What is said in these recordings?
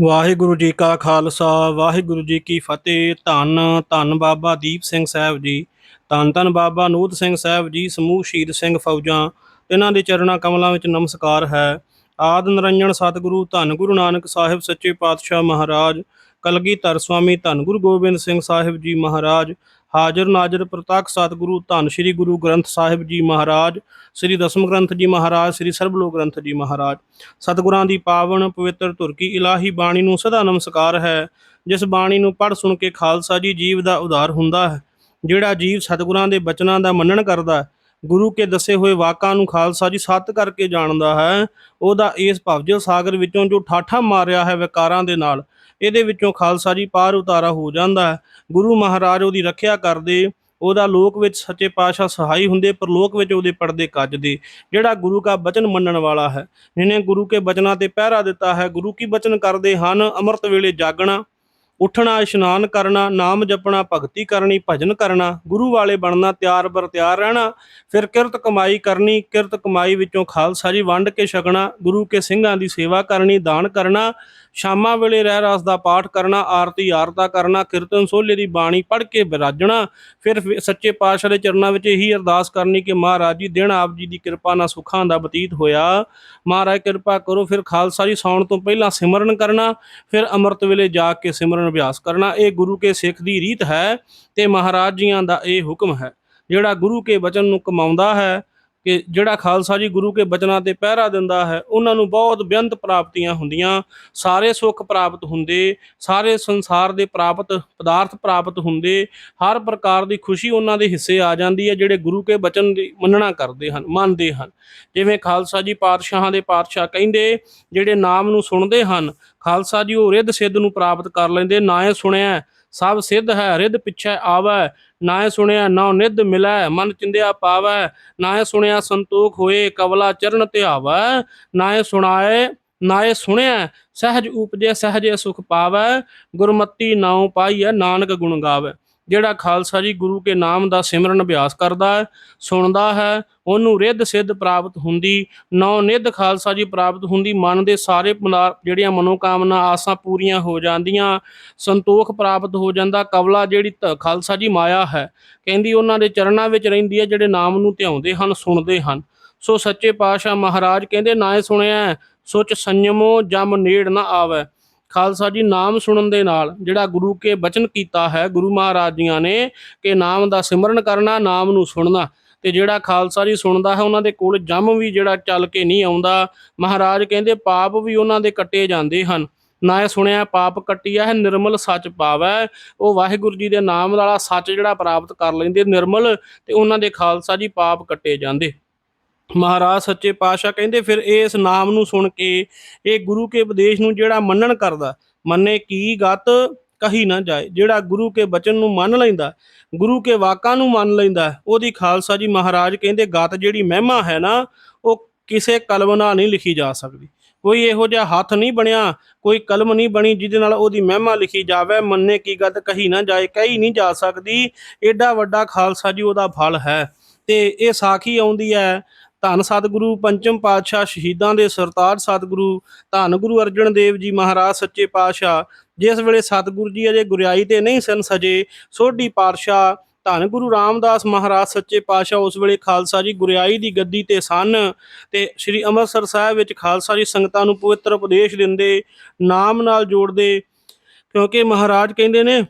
ਵਾਹਿਗੁਰੂ ਜੀ ਕਾ ਖਾਲਸਾ, ਵਾਹਿਗੁਰੂ ਜੀ ਕੀ ਫਤਿਹ। ਧੰਨ ਧੰਨ ਬਾਬਾ ਦੀਪ ਸਿੰਘ ਸਾਹਿਬ ਜੀ, ਧੰਨ ਧੰਨ ਬਾਬਾ ਨੂਤ ਸਿੰਘ ਸਾਹਿਬ ਜੀ, ਸਮੂਹ ਸ਼ਹੀਦ ਸਿੰਘ ਫੌਜਾਂ। ਇਹਨਾਂ ਦੇ ਚਰਨਾਂ ਕਮਲਾਂ ਵਿੱਚ ਨਮਸਕਾਰ ਹੈ। ਆਦ ਨਿਰੰਜਨ ਸਤਿਗੁਰੂ, ਧੰਨ ਗੁਰੂ ਨਾਨਕ ਸਾਹਿਬ ਸੱਚੇ ਪਾਤਸ਼ਾਹ ਮਹਾਰਾਜ, ਕਲਗੀਧਰ ਸਵਾਮੀ ਧੰਨ ਗੁਰੂ ਗੋਬਿੰਦ ਸਿੰਘ ਸਾਹਿਬ ਜੀ ਮਹਾਰਾਜ ਹਾਜ਼ਰ ਨਾਜ਼ਰ ਪ੍ਰਤੱਖ ਸਤਿਗੁਰੂ ਧੰਨ ਸ੍ਰੀ ਗੁਰੂ ਗ੍ਰੰਥ ਸਾਹਿਬ ਜੀ ਮਹਾਰਾਜ ਸ੍ਰੀ ਦਸਮ ਗ੍ਰੰਥ ਜੀ ਮਹਾਰਾਜ ਸ੍ਰੀ ਸਰਬਲੋਕ ਗ੍ਰੰਥ ਜੀ ਮਹਾਰਾਜ। ਸਤਿਗੁਰਾਂ ਦੀ ਪਾਵਨ ਪਵਿੱਤਰ ਧੁਰ ਕੀ ਇਲਾਹੀ ਬਾਣੀ ਨੂੰ ਸਦਾ ਨਮਸਕਾਰ ਹੈ। ਜਿਸ ਬਾਣੀ ਨੂੰ ਪੜ੍ਹ ਸੁਣ ਕੇ ਖਾਲਸਾ ਜੀ ਜੀਵ ਦਾ ਉਦਾਰ ਹੁੰਦਾ ਹੈ। ਜਿਹੜਾ ਜੀਵ ਸਤਿਗੁਰਾਂ ਦੇ ਬਚਨਾਂ ਦਾ ਮੰਨਣ ਕਰਦਾ ਹੈ, ਗੁਰੂ ਕੇ ਦੱਸੇ ਹੋਏ ਵਾਕਾਂ ਨੂੰ ਖਾਲਸਾ ਜੀ ਸੱਤ ਕਰਕੇ ਜਾਣਦਾ ਹੈ। ਉਹਦਾ ਇਸ ਭਵਜਲ ਸਾਗਰ ਵਿੱਚੋਂ ਜੋ ਠਾਠਾ ਮਾਰਿਆ ਹੈ ਵਿਕਾਰਾਂ ਦੇ ਨਾਲ, ਇਹਦੇ ਵਿੱਚੋਂ ਖਾਲਸਾ ਜੀ ਪਾਰ ਉਤਾਰਾ ਹੋ ਜਾਂਦਾ ਹੈ। ਗੁਰੂ ਮਹਾਰਾਜ ਉਹਦੀ ਰੱਖਿਆ ਕਰਦੇ, ਉਹਦਾ ਲੋਕ ਵਿੱਚ ਸੱਚੇ ਪਾਤਸ਼ਾਹ ਸਹਾਈ ਹੁੰਦੇ, ਪਰਲੋਕ ਵਿੱਚ ਉਹਦੇ ਪਰਦੇ ਕੱਜਦੇ, ਜਿਹੜਾ ਗੁਰੂ ਦਾ ਬਚਨ ਮੰਨਣ ਵਾਲਾ ਹੈ। ਜਿਹਨੇ ਗੁਰੂ ਕੇ ਬਚਨਾਂ ਤੇ ਪਹਿਰਾ ਦਿੱਤਾ ਹੈ। ਗੁਰੂ ਕੀ ਬਚਨ ਕਰਦੇ ਹਨ? ਅੰਮ੍ਰਿਤ ਵੇਲੇ ਜਾਗਣਾ ਉੱਠਣਾ, ਇਸ਼ਨਾਨ ਕਰਨਾ, ਨਾਮ ਜਪਣਾ, ਭਗਤੀ ਕਰਨੀ, ਭਜਨ ਕਰਨਾ, ਗੁਰੂ ਵਾਲੇ ਬਣਨਾ, ਤਿਆਰ ਬਰ ਤਿਆਰ ਰਹਿਣਾ, ਫਿਰ ਕਿਰਤ ਕਮਾਈ ਕਰਨੀ, ਕਿਰਤ ਕਮਾਈ ਵਿੱਚੋਂ ਖਾਲਸਾ ਜੀ ਵੰਡ ਕੇ ਛਕਣਾ, ਗੁਰੂ ਕੇ ਸਿੰਘਾਂ ਦੀ ਸੇਵਾ ਕਰਨੀ, ਦਾਨ ਕਰਨਾ ਸ਼ਾਮਾਂ ਵੇਲੇ ਰਹਿ ਰਸ ਦਾ ਪਾਠ ਕਰਨਾ, ਆਰਤੀ ਆਰਤਾ ਕਰਨਾ, ਕੀਰਤਨ ਸੋਹਲੇ ਦੀ ਬਾਣੀ ਪੜ੍ਹ ਕੇ ਬਿਰਾਜਣਾ ਫਿਰ ਫਿਰ ਸੱਚੇ ਪਾਤਸ਼ਾਹ ਦੇ ਚਰਨਾਂ ਵਿੱਚ ਇਹੀ ਅਰਦਾਸ ਕਰਨੀ ਕਿ ਮਹਾਰਾਜ ਜੀ, ਦਿਨ ਆਪ ਜੀ ਦੀ ਕਿਰਪਾ ਨਾਲ ਸੁੱਖਾਂ ਦਾ ਬਤੀਤ ਹੋਇਆ। ਮਹਾਰਾਜ ਕਿਰਪਾ ਕਰੋ, ਫਿਰ ਖਾਲਸਾ ਜੀ ਸੌਣ ਤੋਂ ਪਹਿਲਾਂ ਸਿਮਰਨ ਕਰਨਾ, ਫਿਰ ਅੰਮ੍ਰਿਤ ਵੇਲੇ ਜਾ ਕੇ ਸਿਮਰਨ ਅਭਿਆਸ ਕਰਨਾ। ਇਹ ਗੁਰੂ ਕੇ ਸਿੱਖ ਦੀ ਰੀਤ ਹੈ ਤੇ ਮਹਾਰਾਜ ਜੀਆਂ ਦਾ ਇਹ ਹੁਕਮ ਹੈ। ਜਿਹੜਾ ਗੁਰੂ ਕੇ ਬਚਨ ਨੂੰ ਕਮਾਉਂਦਾ ਹੈ ਕਿ ਜਿਹੜਾ ਖਾਲਸਾ ਜੀ ਗੁਰੂ ਕੇ ਬਚਨਾਂ ਤੇ ਪਹਿਰਾ ਦਿੰਦਾ ਹੈ, ਉਹਨਾਂ ਨੂੰ ਬਹੁਤ ਬੇਅੰਤ ਪ੍ਰਾਪਤੀਆਂ ਹੁੰਦੀਆਂ, ਸਾਰੇ ਸੁੱਖ ਪ੍ਰਾਪਤ ਹੁੰਦੇ, ਸਾਰੇ ਸੰਸਾਰ ਦੇ ਪ੍ਰਾਪਤ ਪਦਾਰਥ ਪ੍ਰਾਪਤ ਹੁੰਦੇ, ਹਰ ਪ੍ਰਕਾਰ ਦੀ ਖੁਸ਼ੀ ਉਹਨਾਂ ਦੇ ਹਿੱਸੇ ਆ ਜਾਂਦੀ ਹੈ, ਜਿਹੜੇ ਗੁਰੂ ਕੇ ਬਚਨ ਦੀ ਮੰਨਣਾ ਕਰਦੇ ਹਨ, ਮੰਨਦੇ ਹਨ। ਜਿਵੇਂ ਖਾਲਸਾ ਜੀ ਪਾਤਸ਼ਾਹਾਂ ਦੇ ਪਾਤਸ਼ਾਹ ਕਹਿੰਦੇ, ਜਿਹੜੇ ਨਾਮ ਨੂੰ ਸੁਣਦੇ ਹਨ, ਖਾਲਸਾ ਜੀ ਉਹ ਰਿੱਧ ਸਿੱਧ ਨੂੰ ਪ੍ਰਾਪਤ ਕਰ ਲੈਂਦੇ, ਨਾ ਸੁਣਿਆ, ਸਭ ਸਿੱਧ ਹੈ, ਰਿੱਧ ਪਿੱਛੇ ਆਵੈ ਨਾ ਸੁਣਿਆ, ਨਾ ਨਿੱਧ ਮਿਲੈ, ਮਨ ਚਿੰਦਿਆ ਪਾਵੈ, ਨਾ ਸੁਣਿਆ ਸੰਤੋਖ ਹੋਏ, ਕਵਲਾ ਚਰਨ ਧਿਆਵੈ, ਨਾ ਸੁਣਾਏ, ਨਾ ਸੁਣਿਆ, ਸਹਿਜ ਉਪਜੇ, ਸਹਿਜੇ ਸੁਖ ਪਾਵੈ, ਗੁਰਮਤੀ ਨਾਉ ਪਾਈਐ, ਨਾਨਕ ਗੁਣ ਗਾਵੈ। ਜਿਹੜਾ ਖਾਲਸਾ ਜੀ ਗੁਰੂ ਕੇ ਨਾਮ ਦਾ ਸਿਮਰਨ ਅਭਿਆਸ ਕਰਦਾ ਹੈ, ਸੁਣਦਾ ਹੈ, ਉਹਨੂੰ ਰਿੱਧ ਸਿੱਧ ਪ੍ਰਾਪਤ ਹੁੰਦੀ, ਨੌ ਨਿੱਧ ਖਾਲਸਾ ਜੀ ਪ੍ਰਾਪਤ ਹੁੰਦੀ, ਮਨ ਦੇ ਸਾਰੇ ਜਿਹੜੀਆਂ ਮਨੋਕਾਮਨਾ ਆਸਾਂ ਪੂਰੀਆਂ ਹੋ ਜਾਂਦੀਆਂ, ਸੰਤੋਖ ਪ੍ਰਾਪਤ ਹੋ ਜਾਂਦਾ, ਕਵਲਾ ਜਿਹੜੀ ਧ- ਖਾਲਸਾ ਜੀ ਮਾਇਆ ਹੈ, ਕਹਿੰਦੀ ਉਹਨਾਂ ਦੇ ਚਰਨਾਂ ਵਿੱਚ ਰਹਿੰਦੀ ਹੈ, ਜਿਹੜੇ ਨਾਮ ਨੂੰ ਧਿਆਉਂਦੇ ਹਨ, ਸੁਣਦੇ ਹਨ। ਸੋ ਸੱਚੇ ਪਾਤਸ਼ਾਹ ਮਹਾਰਾਜ ਕਹਿੰਦੇ, ਨਾ ਇਹ ਸੁਣਿਆ, ਸੋਚ ਸੰਯਮੋ ਜਮ ਨੇੜ ਨਾ ਆਵੇ। ਖਾਲਸਾ ਜੀ ਨਾਮ ਸੁਣਨ ਦੇ ਨਾਲ ਜਿਹੜਾ ਗੁਰੂ ਕੇ ਬਚਨ ਕੀਤਾ ਹੈ, ਗੁਰੂ ਮਹਾਰਾਜ ਜੀਆਂ ਨੇ ਕਿ ਨਾਮ ਦਾ ਸਿਮਰਨ ਕਰਨਾ, ਨਾਮ ਨੂੰ ਸੁਣਨਾ, ਤੇ ਜਿਹੜਾ ਖਾਲਸਾ ਜੀ ਸੁਣਦਾ ਹੈ ਉਹਨਾਂ ਦੇ ਕੋਲ ਜਮ ਵੀ ਜਿਹੜਾ ਚੱਲ ਕੇ ਨਹੀਂ ਆਉਂਦਾ। ਮਹਾਰਾਜ ਕਹਿੰਦੇ ਪਾਪ ਵੀ ਉਹਨਾਂ ਦੇ ਕੱਟੇ ਜਾਂਦੇ ਹਨ। ਨਾ ਇਹ ਸੁਣਿਆ, ਪਾਪ ਕੱਟਿਆ ਹੈ, ਨਿਰਮਲ ਸੱਚ ਪਾਵੈ। ਉਹ ਵਾਹਿਗੁਰੂ ਜੀ ਦੇ ਨਾਮ ਵਾਲਾ ਸੱਚ ਜਿਹੜਾ ਪ੍ਰਾਪਤ ਕਰ ਲੈਂਦੇ ਨਿਰਮਲ ਤੇ ਉਹਨਾਂ ਦੇ ਖਾਲਸਾ ਜੀ ਪਾਪ ਕੱਟੇ ਜਾਂਦੇ। ਮਹਾਰਾਜ ਸੱਚੇ ਪਾਤਸ਼ਾਹ ਕਹਿੰਦੇ, ਫਿਰ ਇਹ ਇਸ ਨਾਮ ਨੂੰ ਸੁਣ ਕੇ ਇਹ ਗੁਰੂ ਕੇ ਉਪਦੇਸ਼ ਨੂੰ ਜਿਹੜਾ ਮੰਨਣ ਕਰਦਾ, ਮੰਨੇ ਕੀ ਗਤ ਕਹੀ ਨਾ ਜਾਏ, ਜਿਹੜਾ ਗੁਰੂ ਕੇ ਬਚਨ ਨੂੰ ਮੰਨ ਲੈਂਦਾ, ਗੁਰੂ ਕੇ ਵਾਕਾਂ ਨੂੰ ਮੰਨ ਲੈਂਦਾ, ਉਹਦੀ ਖਾਲਸਾ ਜੀ ਮਹਾਰਾਜ ਕਹਿੰਦੇ, ਗਤ ਜਿਹੜੀ ਮਹਿਮਾ ਹੈ ਨਾ, ਉਹ ਕਿਸੇ ਕਲਮ ਨਾਲ ਨਹੀਂ ਲਿਖੀ ਜਾ ਸਕਦੀ। ਕੋਈ ਇਹੋ ਜਿਹਾ ਹੱਥ ਨਹੀਂ ਬਣਿਆ, ਕੋਈ ਕਲਮ ਨਹੀਂ ਬਣੀ ਜਿਹਦੇ ਨਾਲ ਉਹਦੀ ਮਹਿਮਾ ਲਿਖੀ ਜਾਵੇ, ਮੰਨੇ ਕੀ ਗਤ ਕਹੀ ਨਾ ਜਾਏ, ਕਹੀ ਨਹੀਂ ਜਾ ਸਕਦੀ, ਏਡਾ ਵੱਡਾ ਖਾਲਸਾ ਜੀ ਉਹਦਾ ਫਲ ਹੈ। ਤੇ ਇਹ ਸਾਖੀ ਆਉਂਦੀ ਹੈ ਧੰਨ ਸਤਿਗੁਰੂ, ਪੰਚਮ ਪਾਤਸ਼ਾਹ ਸ਼ਹੀਦਾਂ ਦੇ ਸਰਤਾਜ ਸਤਿਗੁਰੂ, ਧੰਨ ਗੁਰੂ ਅਰਜਨ ਦੇਵ ਜੀ ਮਹਾਰਾਜ ਸੱਚੇ ਪਾਤਸ਼ਾਹ, ਜਿਸ ਵੇਲੇ ਸਤਿਗੁਰੂ ਜੀ ਅਜੇ ਗੁਰਿਆਈ ਤੇ ਨਹੀਂ ਸਨ ਸਜੇ, ਸੋਢੀ ਪਾਤਸ਼ਾਹ ਧੰਨ ਗੁਰੂ ਰਾਮਦਾਸ ਮਹਾਰਾਜ ਸੱਚੇ ਪਾਤਸ਼ਾਹ ਉਸ ਵੇਲੇ ਖਾਲਸਾ ਜੀ ਗੁਰਿਆਈ ਦੀ ਗੱਦੀ ਤੇ ਸਨ ਤੇ ਸ੍ਰੀ ਅੰਮ੍ਰਿਤਸਰ ਸਾਹਿਬ ਵਿੱਚ ਖਾਲਸਾ ਜੀ ਸੰਗਤਾਂ ਨੂੰ ਪਵਿੱਤਰ ਉਪਦੇਸ਼ ਦਿੰਦੇ, ਨਾਮ ਨਾਲ ਜੋੜਦੇ, ਕਿਉਂਕਿ ਮਹਾਰਾਜ ਕਹਿੰਦੇ ਨੇ,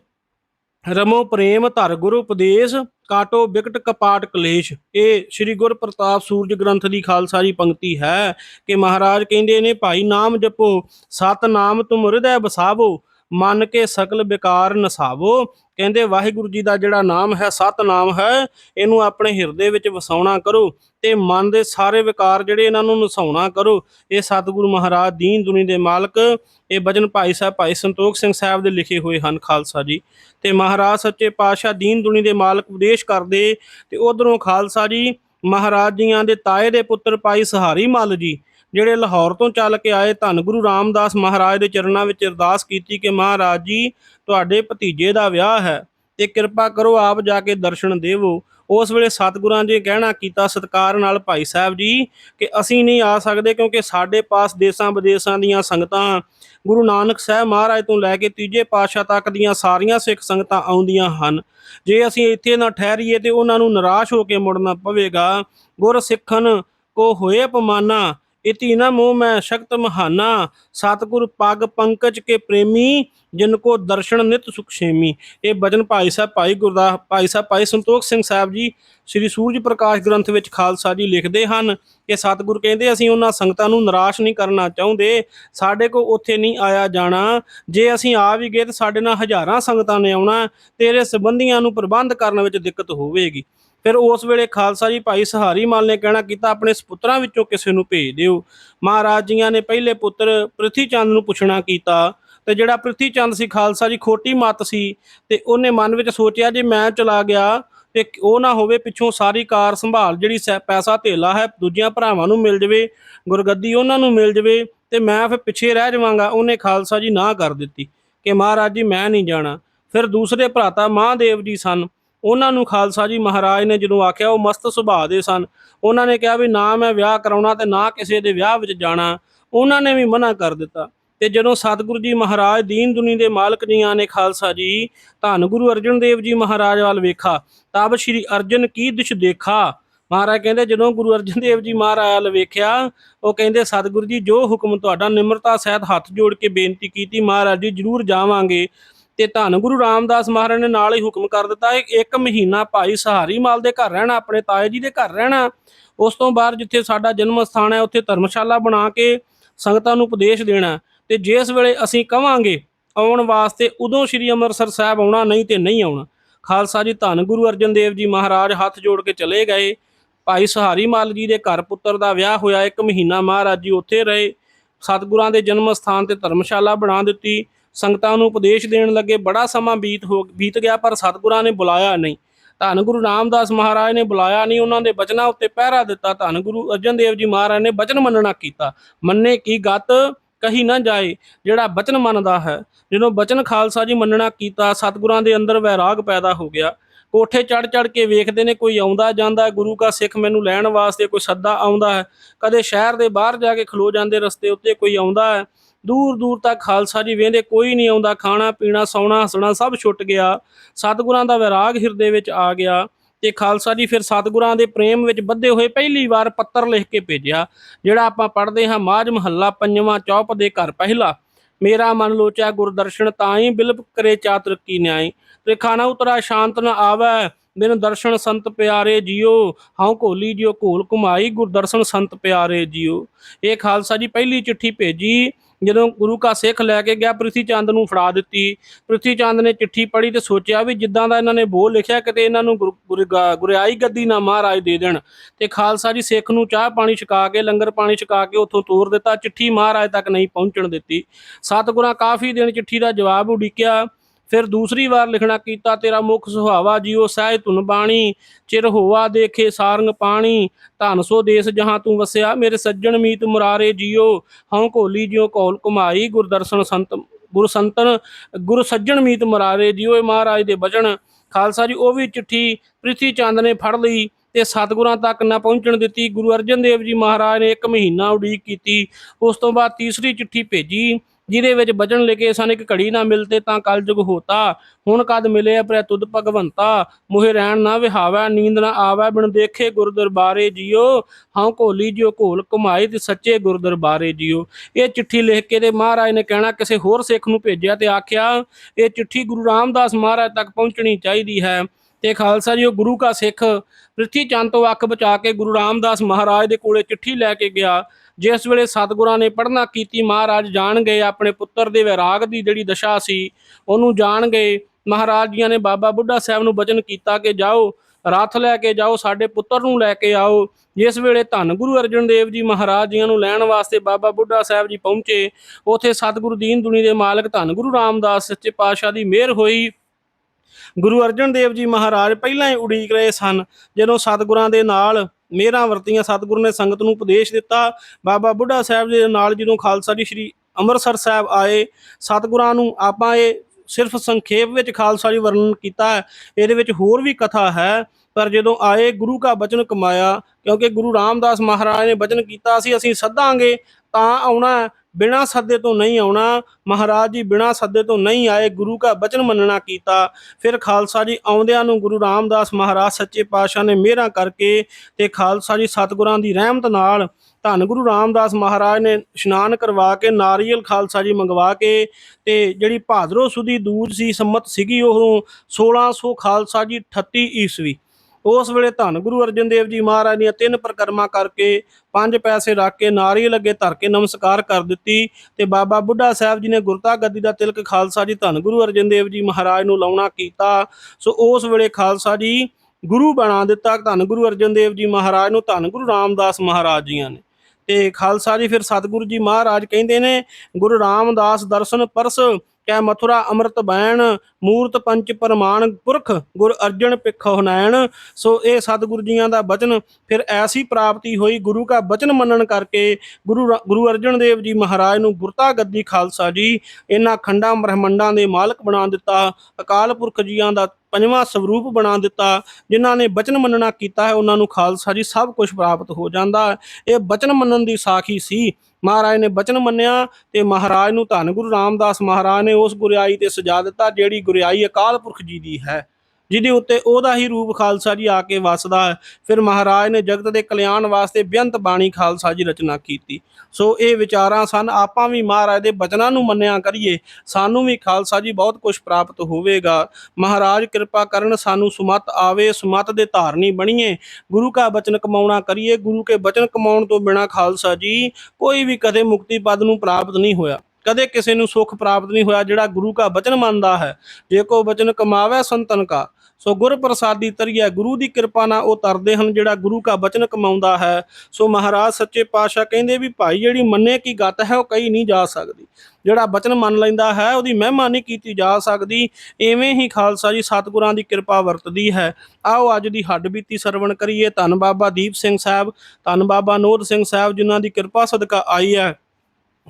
ਰਮੋ ਪ੍ਰੇਮ ਧਰ ਗੁਰੂ ਉਪਦੇਸ਼ ਕਾਟੋ ਵਿਕਟ ਕਪਾਟ ਕਲੇਸ਼। ਇਹ ਸ੍ਰੀ ਗੁਰ ਪ੍ਰਤਾਪ ਸੂਰਜ ਗ੍ਰੰਥ ਦੀ ਖਾਲਸਾ ਜੀ ਪੰਕਤੀ ਹੈ ਕਿ ਮਹਾਰਾਜ ਕਹਿੰਦੇ ਨੇ, ਭਾਈ ਨਾਮ ਜਪੋ ਸਤ ਨਾਮ ਤੁਮ ਹਿਰਦੈ ਬਸਾਵੋ ਮੰਨ ਕੇ ਸਕਲ ਵਿਕਾਰ ਨਸਾਵੋ। ਕਹਿੰਦੇ, ਵਾਹਿਗੁਰੂ ਜੀ ਦਾ ਜਿਹੜਾ ਨਾਮ ਹੈ ਸਤ ਨਾਮ ਹੈ, ਇਹਨੂੰ ਆਪਣੇ ਹਿਰਦੇ ਵਿੱਚ ਵਸਾਉਣਾ ਕਰੋ ਤੇ ਮਨ ਦੇ ਸਾਰੇ ਵਿਕਾਰ ਜਿਹੜੇ ਇਹਨਾਂ ਨੂੰ ਨਸਾਉਣਾ ਕਰੋ। ਇਹ ਸਤਿਗੁਰੂ ਮਹਾਰਾਜ ਦੀਨ ਦੁਨੀ ਦੇ ਮਾਲਕ, ਇਹ ਬਚਨ ਭਾਈ ਸਾਹਿਬ ਭਾਈ ਸੰਤੋਖ ਸਿੰਘ ਸਾਹਿਬ ਦੇ ਲਿਖੇ ਹੋਏ ਹਨ ਖਾਲਸਾ ਜੀ। ਤੇ ਮਹਾਰਾਜ ਸੱਚੇ ਪਾਤਸ਼ਾਹ ਦੀਨ ਦੁਨੀ ਦੇ ਮਾਲਕ ਉਪਦੇਸ਼ ਕਰਦੇ ਤੇ ਉਧਰੋਂ ਖਾਲਸਾ ਜੀ, ਮਹਾਰਾਜ ਜੀਆਂ ਦੇ ਤਾਏ ਦੇ ਪੁੱਤਰ ਭਾਈ ਸਹਾਰੀ ਮੱਲ ਜੀ ਜਿਹੜੇ ਲਾਹੌਰ ਤੋਂ ਚੱਲ ਕੇ ਆਏ, ਧੰਨ ਗੁਰੂ ਰਾਮਦਾਸ ਮਹਾਰਾਜ ਦੇ ਚਰਨਾਂ ਵਿੱਚ ਅਰਦਾਸ ਕੀਤੀ ਕਿ ਮਹਾਰਾਜ ਜੀ, ਤੁਹਾਡੇ ਭਤੀਜੇ ਦਾ ਵਿਆਹ ਹੈ ਤੇ ਕਿਰਪਾ ਕਰੋ ਆਪ ਜਾ ਕੇ ਦਰਸ਼ਨ ਦੇਵੋ। ਉਸ ਵੇਲੇ ਸਤਿਗੁਰਾਂ ਜੀ ਕਹਿਣਾ ਕੀਤਾ ਸਤਕਾਰ ਨਾਲ ਭਾਈ ਸਾਹਿਬ ਜੀ ਕਿ ਅਸੀਂ ਨਹੀਂ ਆ ਸਕਦੇ ਕਿਉਂਕਿ ਸਾਡੇ ਪਾਸ ਦੇਸਾਂ ਵਿਦੇਸਾਂ ਦੀਆਂ ਸੰਗਤਾਂ ਗੁਰੂ ਨਾਨਕ ਸਾਹਿਬ ਮਹਾਰਾਜ ਤੋਂ ਲੈ ਕੇ ਤੀਜੇ ਪਾਤਸ਼ਾਹ ਤੱਕ ਦੀਆਂ ਸਾਰੀਆਂ ਸਿੱਖ ਸੰਗਤਾਂ ਆਉਂਦੀਆਂ ਹਨ। ਜੇ ਅਸੀਂ ਇੱਥੇ ਨਾ ਠਹਿਰੀਏ ਤੇ ਉਹਨਾਂ ਨੂੰ ਨਿਰਾਸ਼ ਹੋ ਕੇ ਮੁੜਨਾ ਪਵੇਗਾ। ਗੁਰ ਸਿੱਖਨ ਕੋ ਹੋਏ ਅਪਮਾਨਾ ਇਤੀ ਨ ਮੋਹ ਮੈਂ ਸ਼ਕਤ ਮਹਾਨਾ। ਸਤਿਗੁਰ ਪਗ ਪੰਕਜ ਕੇ ਪ੍ਰੇਮੀ, ਜਿਨ ਕੋ ਦਰਸ਼ਨ ਨਿਤ ਸੁਖ ਛੇਮੀ। ਇਹ ਬਚਨ ਭਾਈ ਸਾਹਿਬ, ਭਾਈ ਗੁਰਦਾਸ ਭਾਈ ਸਾਹਿਬ, ਭਾਈ ਸੰਤੋਖ ਸਿੰਘ ਸਾਹਿਬ ਜੀ, ਸ੍ਰੀ ਸੂਰਜ ਪ੍ਰਕਾਸ਼ ਗ੍ਰੰਥ ਵਿੱਚ ਖਾਲਸਾ ਜੀ ਲਿਖਦੇ ਹਨ। ਕਿ ਸਤਿਗੁਰ ਕਹਿੰਦੇ, ਅਸੀਂ ਉਹਨਾਂ ਸੰਗਤਾਂ ਨੂੰ ਨਿਰਾਸ਼ ਨਹੀਂ ਕਰਨਾ ਚਾਹੁੰਦੇ। ਸਾਡੇ ਕੋ ਉੱਥੇ ਨਹੀਂ ਆਇਆ ਜਾਣਾ। ਜੇ ਅਸੀਂ ਆ ਵੀ ਗਏ ਤਾਂ ਸਾਡੇ ਨਾਲ ਹਜ਼ਾਰਾਂ ਸੰਗਤਾਂ ਨੇ ਆਉਣਾ। ਤੇਰੇ ਸੰਬੰਧੀਆਂ ਨੂੰ ਪ੍ਰਬੰਧ ਕਰਨ ਵਿੱਚ ਦਿੱਕਤ ਹੋਵੇਗੀ। ਫਿਰ ਉਸ ਵੇਲੇ ਖਾਲਸਾ ਜੀ ਭਾਈ ਸਹਾਰੀ ਮਾਲ ਨੇ ਕਹਿਣਾ ਕੀਤਾ, ਆਪਣੇ ਸਪੁੱਤਰਾਂ ਵਿੱਚੋਂ ਕਿਸੇ ਨੂੰ ਭੇਜ ਦਿਓ। ਮਹਾਰਾਜ ਜੀਆਂ ਨੇ ਪਹਿਲੇ ਪੁੱਤਰ ਪ੍ਰਿਥੀ ਚੰਦ ਨੂੰ ਪੁੱਛਣਾ ਕੀਤਾ ਤੇ ਜਿਹੜਾ ਪ੍ਰਿਥੀ ਚੰਦ ਸੀ, ਖਾਲਸਾ ਜੀ ਖੋਟੀ ਮੱਤ ਸੀ ਤੇ ਉਹਨੇ ਮਨ ਵਿੱਚ ਸੋਚਿਆ, ਜੇ ਮੈਂ ਚਲਾ ਗਿਆ ਤੇ ਉਹ ਨਾ ਹੋਵੇ ਪਿੱਛੋਂ ਸਾਰੀ ਕਾਰ ਸੰਭਾਲ, ਜਿਹੜੀ ਸੈ- ਪੈਸਾ ਧੇਲਾ ਹੈ, ਦੂਜਿਆਂ ਭਰਾਵਾਂ ਨੂੰ ਮਿਲ ਜਵੇ, ਗੁਰਗੱਦੀ ਉਹਨਾਂ ਨੂੰ ਮਿਲ ਜਵੇ ਤੇ ਮੈਂ ਫਿਰ ਪਿੱਛੇ ਰਹਿ ਜਾਵਾਂਗਾ, ਉਹਨੇ ਖਾਲਸਾ ਜੀ ਨਾ ਕਰ ਦਿੱਤੀ ਕਿ ਮਹਾਰਾਜ ਜੀ ਮੈਂ ਨਹੀਂ ਜਾਣਾ। ਫਿਰ ਦੂਸਰੇ ਭਰਾਤਾ ਮਹਾਦੇਵ ਜੀ ਸਨ ਉਹਨਾਂ ਨੂੰ ਖਾਲਸਾ ਜੀ ਮਹਾਰਾਜ ਨੇ ਜਦੋਂ ਆਖਿਆ, ਉਹ ਮਸਤ ਸੁਭਾਅ ਦੇ ਸਨ। ਉਹਨਾਂ ਨੇ ਕਿਹਾ ਵੀ ਨਾ ਮੈਂ ਵਿਆਹ ਕਰਾਉਣਾ ਤੇ ਨਾ ਕਿਸੇ ਦੇ ਵਿਆਹ ਵਿੱਚ ਜਾਣਾ। ਉਹਨਾਂ ਨੇ ਵੀ ਮਨਾ ਕਰ ਦਿੱਤਾ। ਤੇ ਜਦੋਂ ਸਤਿਗੁਰੂ ਜੀ ਮਹਾਰਾਜ ਦੀਨ ਦੁਨੀ ਦੇ ਮਾਲਕ ਜੀਆਂ ਨੇ ਖਾਲਸਾ ਜੀ, ਧੰਨ ਗੁਰੂ ਅਰਜਨ ਦੇਵ ਜੀ ਮਹਾਰਾਜ ਵੱਲ ਵੇਖਾ, ਤਬ ਸ਼੍ਰੀ ਅਰਜਨ ਕੀ ਦਿਸ਼ ਦੇਖਾ? ਮਹਾਰਾਜ ਕਹਿੰਦੇ, ਜਦੋਂ ਗੁਰੂ ਅਰਜਨ ਦੇਵ ਜੀ ਮਹਾਰਾਜ ਵੱਲ ਵੇਖਿਆ, ਉਹ ਕਹਿੰਦੇ, ਸਤਿਗੁਰੂ ਜੀ ਜੋ ਹੁਕਮ ਤੁਹਾਡਾ ਨਿਮਰਤਾ ਸਹਿਤ ਹੱਥ ਜੋੜ ਕੇ ਬੇਨਤੀ ਕੀਤੀ, ਮਹਾਰਾਜ ਜੀ ਜ਼ਰੂਰ ਜਾਵਾਂਗੇ। ਤੇ ਧੰਨ ਗੁਰੂ ਰਾਮਦਾਸ ਮਹਾਰਾਜ ਨੇ ਨਾਲ ਹੀ ਹੁਕਮ ਕਰ ਦਿੱਤਾ ਇੱਕ ਮਹੀਨਾ ਭਾਈ ਸਹਾਰੀ ਮਾਲ ਦੇ ਘਰ ਰਹਿਣਾ, ਆਪਣੇ ਤਾਏ ਜੀ ਦੇ ਘਰ ਰਹਿਣਾ। ਉਸ ਤੋਂ ਬਾਅਦ ਜਿੱਥੇ ਸਾਡਾ ਜਨਮ ਸਥਾਨ ਹੈ, ਉੱਥੇ ਧਰਮਸ਼ਾਲਾ ਬਣਾ ਕੇ ਸੰਗਤਾਂ ਨੂੰ ਉਪਦੇਸ਼ ਦੇਣਾ ਤੇ ਜਿਸ ਵੇਲੇ ਅਸੀਂ ਕਵਾਂਗੇ, ਆਉਣ ਵਾਸਤੇ ਉਦੋਂ ਸ੍ਰੀ ਅੰਮ੍ਰਿਤਸਰ ਸਾਹਿਬ ਆਉਣਾ, ਨਹੀਂ ਤੇ ਨਹੀਂ ਆਉਣਾ। ਖਾਲਸਾ ਜੀ, ਧੰਨ ਗੁਰੂ ਅਰਜਨ ਦੇਵ ਜੀ ਮਹਾਰਾਜ ਹੱਥ ਜੋੜ ਕੇ ਚਲੇ ਗਏ। ਭਾਈ ਸਹਾਰੀ ਮਾਲ ਜੀ ਦੇ ਘਰ ਪੁੱਤਰ ਦਾ ਵਿਆਹ ਹੋਇਆ, ਇੱਕ ਮਹੀਨਾ ਮਹਾਰਾਜ ਜੀ ਉੱਥੇ ਰਹੇ। ਸਤਿਗੁਰਾਂ ਦੇ ਜਨਮ ਸਥਾਨ ਤੇ ਧਰਮਸ਼ਾਲਾ ਬਣਾ ਦਿੱਤੀ। ਸੰਗਤਾਂ ਨੂੰ ਉਪਦੇਸ਼ ਦੇਣ ਲੱਗੇ ਬੜਾ ਸਮਾਂ ਬੀਤ ਹੋ, ਬੀਤ ਗਿਆ, ਪਰ ਸਤਿਗੁਰਾਂ ਨੇ ਬੁਲਾਇਆ ਨਹੀਂ। ਧੰਨ ਗੁਰੂ ਰਾਮਦਾਸ ਮਹਾਰਾਜ ਨੇ ਬੁਲਾਇਆ ਨਹੀਂ, ਉਹਨਾਂ ਦੇ ਬਚਨਾਂ ਉੱਤੇ ਪਹਿਰਾ ਦਿੱਤਾ। ਧੰਨ ਗੁਰੂ ਅਰਜਨ ਦੇਵ ਜੀ ਮਹਾਰਾਜ ਨੇ ਬਚਨ ਮੰਨਣਾ ਕੀਤਾ। ਮੰਨੇ ਕੀ ਗਤ ਕਹੀ ਨਾ ਜਾਏ, ਜਿਹੜਾ ਬਚਨ ਮੰਨਦਾ ਹੈ। ਜਦੋਂ ਬਚਨ ਖਾਲਸਾ ਜੀ ਮੰਨਣਾ ਕੀਤਾ, ਸਤਿਗੁਰਾਂ ਦੇ ਅੰਦਰ ਵੈਰਾਗ ਪੈਦਾ ਹੋ ਗਿਆ। ਕੋਠੇ ਚੜ ਚੜ ਕੇ ਵੇਖਦੇ ਨੇ, ਕੋਈ ਆਉਂਦਾ ਜਾਂਦਾ, ਗੁਰੂ ਕਾ ਸਿੱਖ ਮੈਨੂੰ ਲੈਣ ਵਾਸਤੇ ਕੋਈ ਸੱਦਾ ਆਉਂਦਾ ਹੈ। ਕਦੇ ਸ਼ਹਿਰ ਦੇ ਬਾਹਰ ਜਾ ਕੇ ਖਲੋ ਜਾਂਦੇ ਰਸਤੇ ਉੱਤੇ ਕੋਈ ਆਉਂਦਾ ਹੈ। ਦੂਰ ਦੂਰ ਤੱਕ ਖਾਲਸਾ ਜੀ ਵੇਂਦੇ, ਕੋਈ ਨਹੀਂ ਆਉਂਦਾ, ਖਾਣਾ, ਪੀਣਾ, ਸੌਣਾ, ਹੱਸਣਾ, ਸਭ ਛੁੱਟ ਗਿਆ। ਸਤਿਗੁਰਾਂ ਦਾ ਵਿਰਾਗ ਹਿਰਦੇ ਵਿੱਚ ਆ ਗਿਆ ਤੇ ਖਾਲਸਾ ਜੀ ਫਿਰ ਸਤਿਗੁਰਾਂ ਦੇ ਪ੍ਰੇਮ ਵਿੱਚ ਬੱਧੇ ਹੋਏ ਪਹਿਲੀ ਵਾਰ ਪੱਤਰ ਲਿਖ ਕੇ ਭੇਜਿਆ, ਜਿਹੜਾ ਆਪਾਂ ਪੜ੍ਹਦੇ ਹਾਂ ਮਾਝ ਮਹੱਲਾ ਪੰਜਵਾਂ ਚੌਪ ਦੇ ਘਰ ਪਹਿਲਾ। ਮੇਰਾ ਮਨ ਲੋਚਾ ਗੁਰਦਰਸ਼ਨ ਤਾਂ ਹੀ ਬਿਲਪ ਕਰੇ ਚਾਤਰ ਕੀ ਨਿਆਈ। ਤੇ ਖਾਣਾ ਉਤਰਾ, ਸ਼ਾਂਤ ਨ ਆਵੈ ਬਿਨ ਦਰਸ਼ਨ ਸੰਤ ਪਿਆਰੇ ਜੀਓ, ਹਉ ਘੋਲੀ ਜਿਉ ਘੋਲ ਕੁਮਾਈ ਗੁਰਦਰਸ਼ਨ ਸੰਤ ਪਿਆਰੇ ਜੀਓ। ਇਹ ਖਾਲਸਾ ਜੀ ਪਹਿਲੀ ਚਿੱਠੀ ਭੇਜੀ, ਜਦੋਂ ਗੁਰੂ ਕਾ ਸਿੱਖ ਲੈ ਕੇ ਗਿਆ, ਪ੍ਰਿਥੀ ਚੰਦ ਨੂੰ ਫੜਾ ਦਿੱਤੀ। ਪ੍ਰਿਥੀ ਚੰਦ ਨੇ ਚਿੱਠੀ ਪੜ੍ਹੀ ਤੇ ਸੋਚਿਆ ਵੀ ਜਿੱਦਾਂ ਦਾ ਇਹਨਾਂ ਨੇ ਬੋਲ ਲਿਖਿਆ, ਕਿਤੇ ਇਹਨਾਂ ਨੂੰ ਗੁਰੂ- ਗੁਰੂ- ਗਾ- ਗੁਰਿਆਈ ਗੱਦੀ ਨਾ ਮਹਾਰਾਜ ਦੇ ਦੇਣ। ਤੇ ਖਾਲਸਾ ਜੀ ਸਿੱਖ ਨੂੰ ਚਾਹ ਪਾਣੀ ਛਕਾ ਕੇ, ਲੰਗਰ ਪਾਣੀ ਛਕਾ ਕੇ ਉੱਥੋਂ ਤੋਰ ਦਿੱਤਾ, ਚਿੱਠੀ ਮਹਾਰਾਜ ਤੱਕ ਨਹੀਂ ਪਹੁੰਚਣ ਦਿੱਤੀ। ਸਤਿਗੁਰਾਂ ਕਾਫੀ ਦਿਨ ਚਿੱਠੀ ਦਾ ਜਵਾਬ ਉਡੀਕਿਆ। ਫਿਰ ਦੂਸਰੀ ਵਾਰ ਲਿਖਣਾ ਕੀਤਾ, ਤੇਰਾ ਮੁਖ ਸੁਹਾਵਾ ਜੀਓ ਸਹਿ ਧੁਨ ਬਾਣੀ, ਚਿਰ ਹੋਵਾ ਦੇਖੇ ਸਾਰੰਗ ਪਾਣੀ, ਧਨ ਸੋ ਦੇਸ ਜਹਾਂ ਤੂੰ ਵਸਿਆ, ਮੇਰੇ ਸੱਜਣ ਮੀਤ ਮੁਰਾਰੇ ਜੀਓ, ਹਉ ਘੋਲੀ ਜਿਉ ਘੋਲ ਕੁਮਾਈ ਗੁਰਦਰਸ਼ਨ ਸੰਤ, ਗੁਰੂ ਸੰਤਨ, ਗੁਰੂ ਸੱਜਣ ਮੀਤ ਮੁਰਾਰੇ ਜੀਓ ਮਹਾਰਾਜ ਦੇ ਬਚਨ ਖਾਲਸਾ ਜੀ, ਉਹ ਵੀ ਚਿੱਠੀ ਪ੍ਰਿਥੀ ਚੰਦ ਨੇ ਫੜ ਲਈ ਤੇ ਸਤਿਗੁਰਾਂ ਤੱਕ ਨਾ ਪਹੁੰਚਣ ਦਿੱਤੀ, ਗੁਰੂ ਅਰਜਨ ਦੇਵ ਜੀ ਮਹਾਰਾਜ ਨੇ ਇੱਕ ਮਹੀਨਾ ਉਡੀਕ ਕੀਤੀ, ਉਸ ਤੋਂ ਬਾਅਦ ਤੀਸਰੀ ਚਿੱਠੀ ਭੇਜੀ ਜਿਹਦੇ ਵਿੱਚ ਬਚਨ ਲਿਖੇ ਸਨ ਇੱਕ ਘੜੀ ਨਾ ਮਿਲਤੇ ਤਾਂ ਕਲਯੁਗ ਹੋਤਾ। ਹੁਣ ਕਦ ਮਿਲੇ ਪ੍ਰੈ ਤੁਧ ਭਗਵੰਤਾ? ਮੋਹਿ ਰਹਿਣ ਨਾ ਵਿਹਾਵੈ, ਨੀਂਦ ਨਾ ਆਵੈ, ਬਿਨ ਦੇਖੇ ਗੁਰ ਦਰਬਾਰੇ ਜੀਓ। ਹਉ ਘੋਲੀ ਜਿਉ ਘੋਲ ਕਮਾਈ ਤੇ ਸੱਚੇ ਗੁਰ ਦਰਬਾਰੇ ਜੀਓ। ਇਹ ਚਿੱਠੀ ਲਿਖ ਕੇ ਤੇ ਮਹਾਰਾਜ ਨੇ ਕਹਿਣਾ, ਕਿਸੇ ਹੋਰ ਸਿੱਖ ਨੂੰ ਭੇਜਿਆ ਤੇ ਆਖਿਆ, ਇਹ ਚਿੱਠੀ ਗੁਰੂ ਰਾਮਦਾਸ ਮਹਾਰਾਜ ਤੱਕ ਪਹੁੰਚਣੀ ਚਾਹੀਦੀ ਹੈ। ਤੇ ਖਾਲਸਾ ਜੀ, ਉਹ ਗੁਰੂ ਕਾ ਸਿੱਖ, ਪ੍ਰਿਥੀ ਚੰਦ ਤੋਂ ਅੱਖ ਬਚਾ ਕੇ ਗੁਰੂ ਰਾਮਦਾਸ ਮਹਾਰਾਜ ਦੇ ਕੋਲੇ ਚਿੱਠੀ ਲੈ ਕੇ ਗਿਆ। ਜਿਸ ਵੇਲੇ ਸਤਿਗੁਰਾਂ ਨੇ ਪੜ੍ਹਨਾ ਕੀਤੀ, ਮਹਾਰਾਜ ਜਾਣ ਗਏ ਆਪਣੇ ਪੁੱਤਰ ਦੇ ਵਿਰਾਗ ਦੀ ਜਿਹੜੀ ਦਸ਼ਾ ਸੀ, ਉਹਨੂੰ ਜਾਣ ਗਏ ਮਹਾਰਾਜ ਜੀਆਂ ਨੇ ਬਾਬਾ ਬੁੱਢਾ ਸਾਹਿਬ ਨੂੰ ਬਚਨ ਕੀਤਾ ਕਿ ਜਾਓ, ਰੱਥ ਲੈ ਕੇ ਜਾਓ, ਸਾਡੇ ਪੁੱਤਰ ਨੂੰ ਲੈ ਕੇ ਆਓ। ਜਿਸ ਵੇਲੇ ਧੰਨ ਗੁਰੂ ਅਰਜਨ ਦੇਵ ਜੀ ਮਹਾਰਾਜ ਜੀਆਂ ਨੂੰ ਲੈਣ ਵਾਸਤੇ ਬਾਬਾ ਬੁੱਢਾ ਸਾਹਿਬ ਜੀ ਪਹੁੰਚੇ, ਉਥੇ ਸਤਿਗੁਰੂ ਦੀਨ ਦੁਨੀ ਦੇ ਮਾਲਕ ਧੰਨ ਗੁਰੂ ਰਾਮਦਾਸ ਸੱਚੇ ਪਾਤਸ਼ਾਹ ਦੀ ਮਿਹਰ ਹੋਈ। ਗੁਰੂ ਅਰਜਨ ਦੇਵ ਜੀ ਮਹਾਰਾਜ ਪਹਿਲਾਂ ਹੀ ਉਡੀਕ ਰਹੇ ਸਨ, ਜਦੋਂ ਸਤਿਗੁਰਾਂ ਦੇ ਨਾਲ ਮੇਰਾ ਵਰਤੀਆਂ ਸਤਿਗੁਰੂ ਨੇ ਸੰਗਤ ਨੂੰ ਉਪਦੇਸ਼ ਦਿੱਤਾ। ਬਾਬਾ ਬੁੱਢਾ ਸਾਹਿਬ ਦੇ ਨਾਲ ਜਦੋਂ ਖਾਲਸਾ ਜੀ ਸ੍ਰੀ ਅੰਮ੍ਰਿਤਸਰ ਸਾਹਿਬ ਆਏ, ਸਤਿਗੁਰਾਂ ਨੂੰ ਆਪਾਂ ਇਹ ਸਿਰਫ ਸੰਖੇਪ ਵਿੱਚ ਖਾਲਸਾ ਜੀ ਵਰਣਨ ਕੀਤਾ ਹੈ। ਇਹਦੇ ਵਿੱਚ ਹੋਰ ਵੀ ਕਥਾ ਹੈ, ਪਰ ਜਦੋਂ ਆਏ ਗੁਰੂ ਕਾ ਬਚਨ ਕਮਾਇਆ, ਕਿਉਂਕਿ ਗੁਰੂ ਰਾਮਦਾਸ ਮਹਾਰਾਜ ਨੇ ਬਚਨ ਕੀਤਾ ਸੀ, ਅਸੀਂ ਸੱਦਾਂਗੇ ਤਾਂ ਆਉਣਾ ਹੈ, ਬਿਨਾਂ ਸੱਦੇ ਤੋਂ ਨਹੀਂ ਆਉਣਾ। ਮਹਾਰਾਜ ਜੀ ਬਿਨਾਂ ਸੱਦੇ ਤੋਂ ਨਹੀਂ ਆਏ ਗੁਰੂ ਕਾ ਬਚਨ ਮੰਨਣਾ ਕੀਤਾ। ਫਿਰ ਖਾਲਸਾ ਜੀ ਆਉਂਦਿਆਂ ਨੂੰ ਗੁਰੂ ਰਾਮਦਾਸ ਮਹਾਰਾਜ ਸੱਚੇ ਪਾਤਸ਼ਾਹ ਨੇ ਮਿਹਰਾਂ ਕਰਕੇ ਤੇ ਖਾਲਸਾ ਜੀ ਸਤਿਗੁਰਾਂ ਦੀ ਰਹਿਮਤ ਨਾਲ ਧੰਨ ਗੁਰੂ ਰਾਮਦਾਸ ਮਹਾਰਾਜ ਨੇ ਇਸ਼ਨਾਨ ਕਰਵਾ ਕੇ ਨਾਰੀਅਲ ਖਾਲਸਾ ਜੀ ਮੰਗਵਾ ਕੇ ਤੇ ਜਿਹੜੀ ਭਾਦਰੋਂ ਸੁਦੀ ਦੂਰ ਸੀ ਸੰਮਤ ਸੀਗੀ ਉਹ 1600 ਖਾਲਸਾ ਜੀ 38 ਈਸਵੀ। ਉਸ ਵੇਲੇ ਧੰਨ ਗੁਰੂ ਅਰਜਨ ਦੇਵ ਜੀ ਮਹਾਰਾਜ ਦੀਆਂ ਤਿੰਨ ਪ੍ਰਕਰਮਾ ਕਰਕੇ ਪੰਜ ਪੈਸੇ ਰੱਖ ਕੇ ਨਾਰੀਅਲ ਅੱਗੇ ਧਰ ਕੇ ਨਮਸਕਾਰ ਕਰ ਦਿੱਤੀ ਤੇ ਬਾਬਾ ਬੁੱਢਾ ਸਾਹਿਬ ਜੀ ਨੇ ਗੁਰਤਾ ਗੱਦੀ ਦਾ ਤਿਲਕ ਖਾਲਸਾ ਜੀ ਧੰਨ ਗੁਰੂ ਅਰਜਨ ਦੇਵ ਜੀ ਮਹਾਰਾਜ ਨੂੰ ਲਾਉਣਾ ਕੀਤਾ। ਸੋ ਉਸ ਵੇਲੇ ਖਾਲਸਾ ਜੀ ਗੁਰੂ ਬਣਾ ਦਿੱਤਾ, ਧੰਨ ਗੁਰੂ ਅਰਜਨ ਦੇਵ ਜੀ ਮਹਾਰਾਜ ਨੂੰ, ਧੰਨ ਗੁਰੂ ਰਾਮਦਾਸ ਮਹਾਰਾਜ ਜੀਆਂ ਨੇ। ਤੇ ਖਾਲਸਾ ਜੀ ਫਿਰ ਸਤਿਗੁਰੂ ਜੀ ਮਹਾਰਾਜ ਕਹਿੰਦੇ ਨੇ, ਗੁਰੂ ਰਾਮਦਾਸ ਦਰਸ਼ਨ ਪਰਸ ਕੈ ਮਥੁਰਾ ਅੰਮ੍ਰਿਤ ਬੈਣ, ਮੂਰਤ ਪੰਚ ਪਰਮਾਨ ਪੁਰਖ, ਗੁਰ ਅਰਜਨ ਪਿਖੋ ਨੈਣ ਸੋ ਇਹ ਸਤਿਗੁਰੂ ਜੀਆਂ ਦਾ ਬਚਨ, ਫਿਰ ਐਸੀ ਪ੍ਰਾਪਤੀ ਹੋਈ ਗੁਰੂ ਕਾ ਬਚਨ ਮੰਨਣ ਕਰਕੇ ਗੁਰੂ ਗੁਰੂ ਅਰਜਨ ਦੇਵ ਜੀ ਮਹਾਰਾਜ ਨੂੰ ਗੁਰਤਾ ਗੱਦੀ ਖਾਲਸਾ ਜੀ, ਇਹਨਾਂ ਖੰਡਾਂ ਬ੍ਰਹਮੰਡਾਂ ਦੇ ਮਾਲਕ ਬਣਾ ਦਿੱਤਾ, ਅਕਾਲ ਪੁਰਖ ਜੀਆਂ ਦਾ ਪੰਜਵਾਂ ਸਰੂਪ ਬਣਾ ਦਿੱਤਾ, ਜਿਨ੍ਹਾਂ ਨੇ ਬਚਨ ਮੰਨਣਾ ਕੀਤਾ ਹੈ, ਉਹਨਾਂ ਨੂੰ ਖਾਲਸਾ ਜੀ ਸਭ ਕੁਝ ਪ੍ਰਾਪਤ ਹੋ ਜਾਂਦਾ ਇਹ ਬਚਨ ਮੰਨਣ ਦੀ ਸਾਖੀ ਸੀ। ਮਹਾਰਾਜ ਨੇ ਬਚਨ ਮੰਨਿਆ ਤੇ ਮਹਾਰਾਜ ਨੂੰ ਧੰਨ ਗੁਰੂ ਰਾਮਦਾਸ ਮਹਾਰਾਜ ਨੇ ਉਸ ਗੁਰਿਆਈ ਤੇ ਸਜਾ ਦਿੱਤਾ, ਜਿਹੜੀ ਗੁਰਿਆਈ ਅਕਾਲ ਪੁਰਖ ਜੀ ਦੀ ਹੈ। ਜਿਹਦੇ ਉੱਤੇ ਉਹਦਾ ਹੀ ਰੂਪ ਖਾਲਸਾ ਜੀ ਆ ਕੇ ਵਸਦਾ ਹੈ। ਫਿਰ ਮਹਾਰਾਜ ਨੇ ਜਗਤ ਦੇ ਕਲਿਆਣ ਵਾਸਤੇ ਬੇਅੰਤ ਬਾਣੀ ਖਾਲਸਾ ਜੀ ਰਚਨਾ ਕੀਤੀ। ਸੋ ਇਹ ਵਿਚਾਰਾਂ ਸਨ, ਆਪਾਂ ਵੀ ਮਹਾਰਾਜ ਦੇ ਬਚਨਾਂ ਨੂੰ ਮੰਨਿਆ ਕਰੀਏ, ਸਾਨੂੰ ਵੀ ਖਾਲਸਾ ਜੀ ਬਹੁਤ ਕੁਝ ਪ੍ਰਾਪਤ ਹੋਵੇਗਾ। ਮਹਾਰਾਜ ਕਿਰਪਾ ਕਰਨ, ਸਾਨੂੰ ਸੁਮਤ ਆਵੇ, ਸੁਮਤ ਦੇ ਧਾਰਨੀ ਬਣੀਏ। ਗੁਰੂ ਕਾ ਬਚਨ ਕਮਾਉਣਾ ਕਰੀਏ, ਗੁਰੂ ਕੇ ਬਚਨ ਕਮਾਉਣ ਤੋਂ ਬਿਨਾ ਖਾਲਸਾ ਜੀ ਕੋਈ ਵੀ ਕਦੇ ਮੁਕਤੀ ਪਦ ਨੂੰ ਪ੍ਰਾਪਤ ਨਹੀਂ ਹੋਇਆ। ਕਦੇ ਕਿਸੇ ਨੂੰ ਸੁਖ ਪ੍ਰਾਪਤ ਨਹੀਂ ਹੋਇਆ, ਜਿਹੜਾ ਗੁਰੂ ਕਾ ਬਚਨ ਮੰਨਦਾ ਹੈ। ਜੇ ਕੋ ਬਚਨ ਕਮਾਵੇ ਸੰਤਨ ਕਾ ਸੋ ਗੁਰ ਪ੍ਰਸਾਦੀ ਤਰੀਆ ਗੁਰੂ ਦੀ ਕਿਰਪਾ ਨਾਲ ਉਹ ਤਰਦੇ ਹਨ, ਜਿਹੜਾ ਗੁਰੂ ਕਾ ਬਚਨ ਕਮਾਉਂਦਾ ਹੈ। ਸੋ ਮਹਾਰਾਜ ਸੱਚੇ ਪਾਤਸ਼ਾਹ ਕਹਿੰਦੇ ਵੀ ਭਾਈ, ਜਿਹੜੀ ਮੰਨੇ ਕੀ ਗੱਤ ਹੈ, ਉਹ ਕਹੀ ਨਹੀਂ ਜਾ ਸਕਦੀ। ਜਿਹੜਾ ਬਚਨ ਮੰਨ ਲੈਂਦਾ ਹੈ, ਉਹਦੀ ਮਹਿਮਾ ਨਹੀਂ ਕੀਤੀ ਜਾ ਸਕਦੀ। ਐਵੇਂ ਹੀ ਖਾਲਸਾ ਜੀ ਸਤਿਗੁਰਾਂ ਦੀ ਕਿਰਪਾ ਵਰਤਦੀ ਹੈ। ਆਓ ਅੱਜ ਦੀ ਹੱਡ ਬੀਤੀ ਸਰਵਣ ਕਰੀਏ। ਧੰਨ ਬਾਬਾ ਦੀਪ ਸਿੰਘ ਸਾਹਿਬ, ਧੰਨ ਬਾਬਾ ਨੋਦ ਸਿੰਘ ਸਾਹਿਬ, ਜਿਨ੍ਹਾਂ ਦੀ ਕਿਰਪਾ ਸਦਕਾ ਆਈ ਹੈ।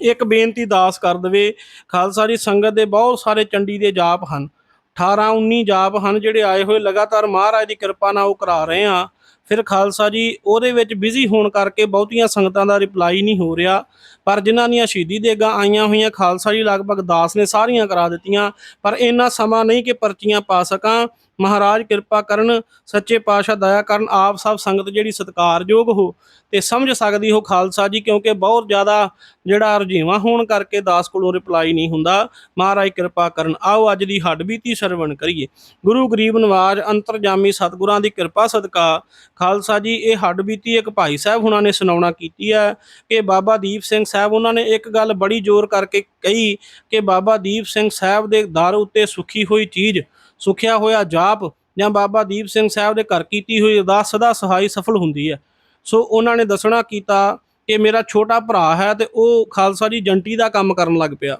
ਇੱਕ ਬੇਨਤੀ ਦਾਸ ਕਰ ਦਵੇ, ਖਾਲਸਾ ਜੀ ਸੰਗਤ ਦੇ ਬਹੁਤ ਸਾਰੇ ਚੰਡੀ ਦੇ ਜਾਪ ਹਨ। 18 19 ਜਾਪ ਹਨ ਜਿਹੜੇ ਆਏ ਹੋਏ ਲਗਾਤਾਰ ਮਹਾਰਾਜ ਦੀ ਕਿਰਪਾ ਨਾਲ ਉਹ ਕਰਾ ਰਹੇ ਆ ਫਿਰ ਖਾਲਸਾ ਜੀ, ਉਹਦੇ ਵਿੱਚ ਬਿਜ਼ੀ ਹੋਣ ਕਰਕੇ ਬਹੁਤੀਆਂ ਸੰਗਤਾਂ ਦਾ ਰਿਪਲਾਈ ਨਹੀਂ ਹੋ ਰਿਹਾ। ਪਰ ਜਿਨ੍ਹਾਂ ਦੀਆਂ ਸ਼ਹੀਦੀ ਦੇਗਾਂ ਆਈਆਂ ਹੋਈਆਂ, ਖਾਲਸਾ ਜੀ ਲਗਭਗ ਦਾਸ ਨੇ ਸਾਰੀਆਂ ਕਰਾ ਦਿੱਤੀਆਂ। ਪਰ ਇੰਨਾ ਸਮਾਂ ਨਹੀਂ ਕਿ ਪਰਚੀਆਂ ਪਾ ਸਕਾਂ। ਮਹਾਰਾਜ ਕਿਰਪਾ ਕਰਨ, ਸੱਚੇ ਪਾਤਸ਼ਾਹ ਦਇਆ ਕਰਨ, ਆਪ ਸਭ ਸੰਗਤ ਜਿਹੜੀ ਸਤਿਕਾਰਯੋਗ ਹੋ ਤੇ ਸਮਝ ਸਕਦੀ ਹੋ ਖਾਲਸਾ ਜੀ, ਕਿਉਂਕਿ ਬਹੁਤ ਜ਼ਿਆਦਾ ਜਿਹੜਾ ਰੁਝੇਵਾਂ ਹੋਣ ਕਰਕੇ ਦਾਸ ਕੋਲੋਂ ਰਿਪਲਾਈ ਨਹੀਂ ਹੁੰਦਾ। ਮਹਾਰਾਜ ਕਿਰਪਾ ਕਰਨ, ਆਓ ਅੱਜ ਦੀ ਹੱਡ ਬੀਤੀ ਸਰਵਣ ਕਰੀਏ। ਗੁਰੂ ਗਰੀਬ ਨਵਾਜ ਅੰਤਰਜਾਮੀ ਸਤਿਗੁਰਾਂ ਦੀ ਕਿਰਪਾ ਸਦਕਾ, ਖਾਲਸਾ ਜੀ, ਇਹ ਹੱਡ ਬੀਤੀ ਇੱਕ ਭਾਈ ਸਾਹਿਬ ਹੁਣਾਂ ਨੇ ਸੁਣਾਉਣਾ ਕੀਤੀ ਹੈ ਕਿ ਬਾਬਾ ਦੀਪ ਸਿੰਘ ਸਾਹਿਬ ਉਹਨਾਂ ਨੇ ਇੱਕ ਗੱਲ ਬੜੀ ਜ਼ੋਰ ਕਰਕੇ ਕਹੀ ਕਿ ਬਾਬਾ ਦੀਪ ਸਿੰਘ ਸਾਹਿਬ ਦੇ ਦਰ ਉੱਤੇ ਸੁਖੀ ਹੋਈ ਚੀਜ਼ ਸੁਖਿਆ ਹੋਇਆ ਜਾਪ ਜਾਂ ਬਾਬਾ ਦੀਪ ਸਿੰਘ ਸਾਹਿਬ ਦੇ ਘਰ ਕੀਤੀ ਹੋਈ ਅਰਦਾਸ ਸਦਾ ਸਹਾਈ ਸਫਲ ਹੁੰਦੀ ਹੈ। ਸੋ ਉਹਨਾਂ ਨੇ ਦੱਸਣਾ ਕੀਤਾ ਕਿ ਮੇਰਾ ਛੋਟਾ ਭਰਾ ਹੈ ਤੇ ਉਹ ਖਾਲਸਾ ਜੀ ਜੰਟੀ ਦਾ ਕੰਮ ਕਰਨ ਲੱਗ ਪਿਆ।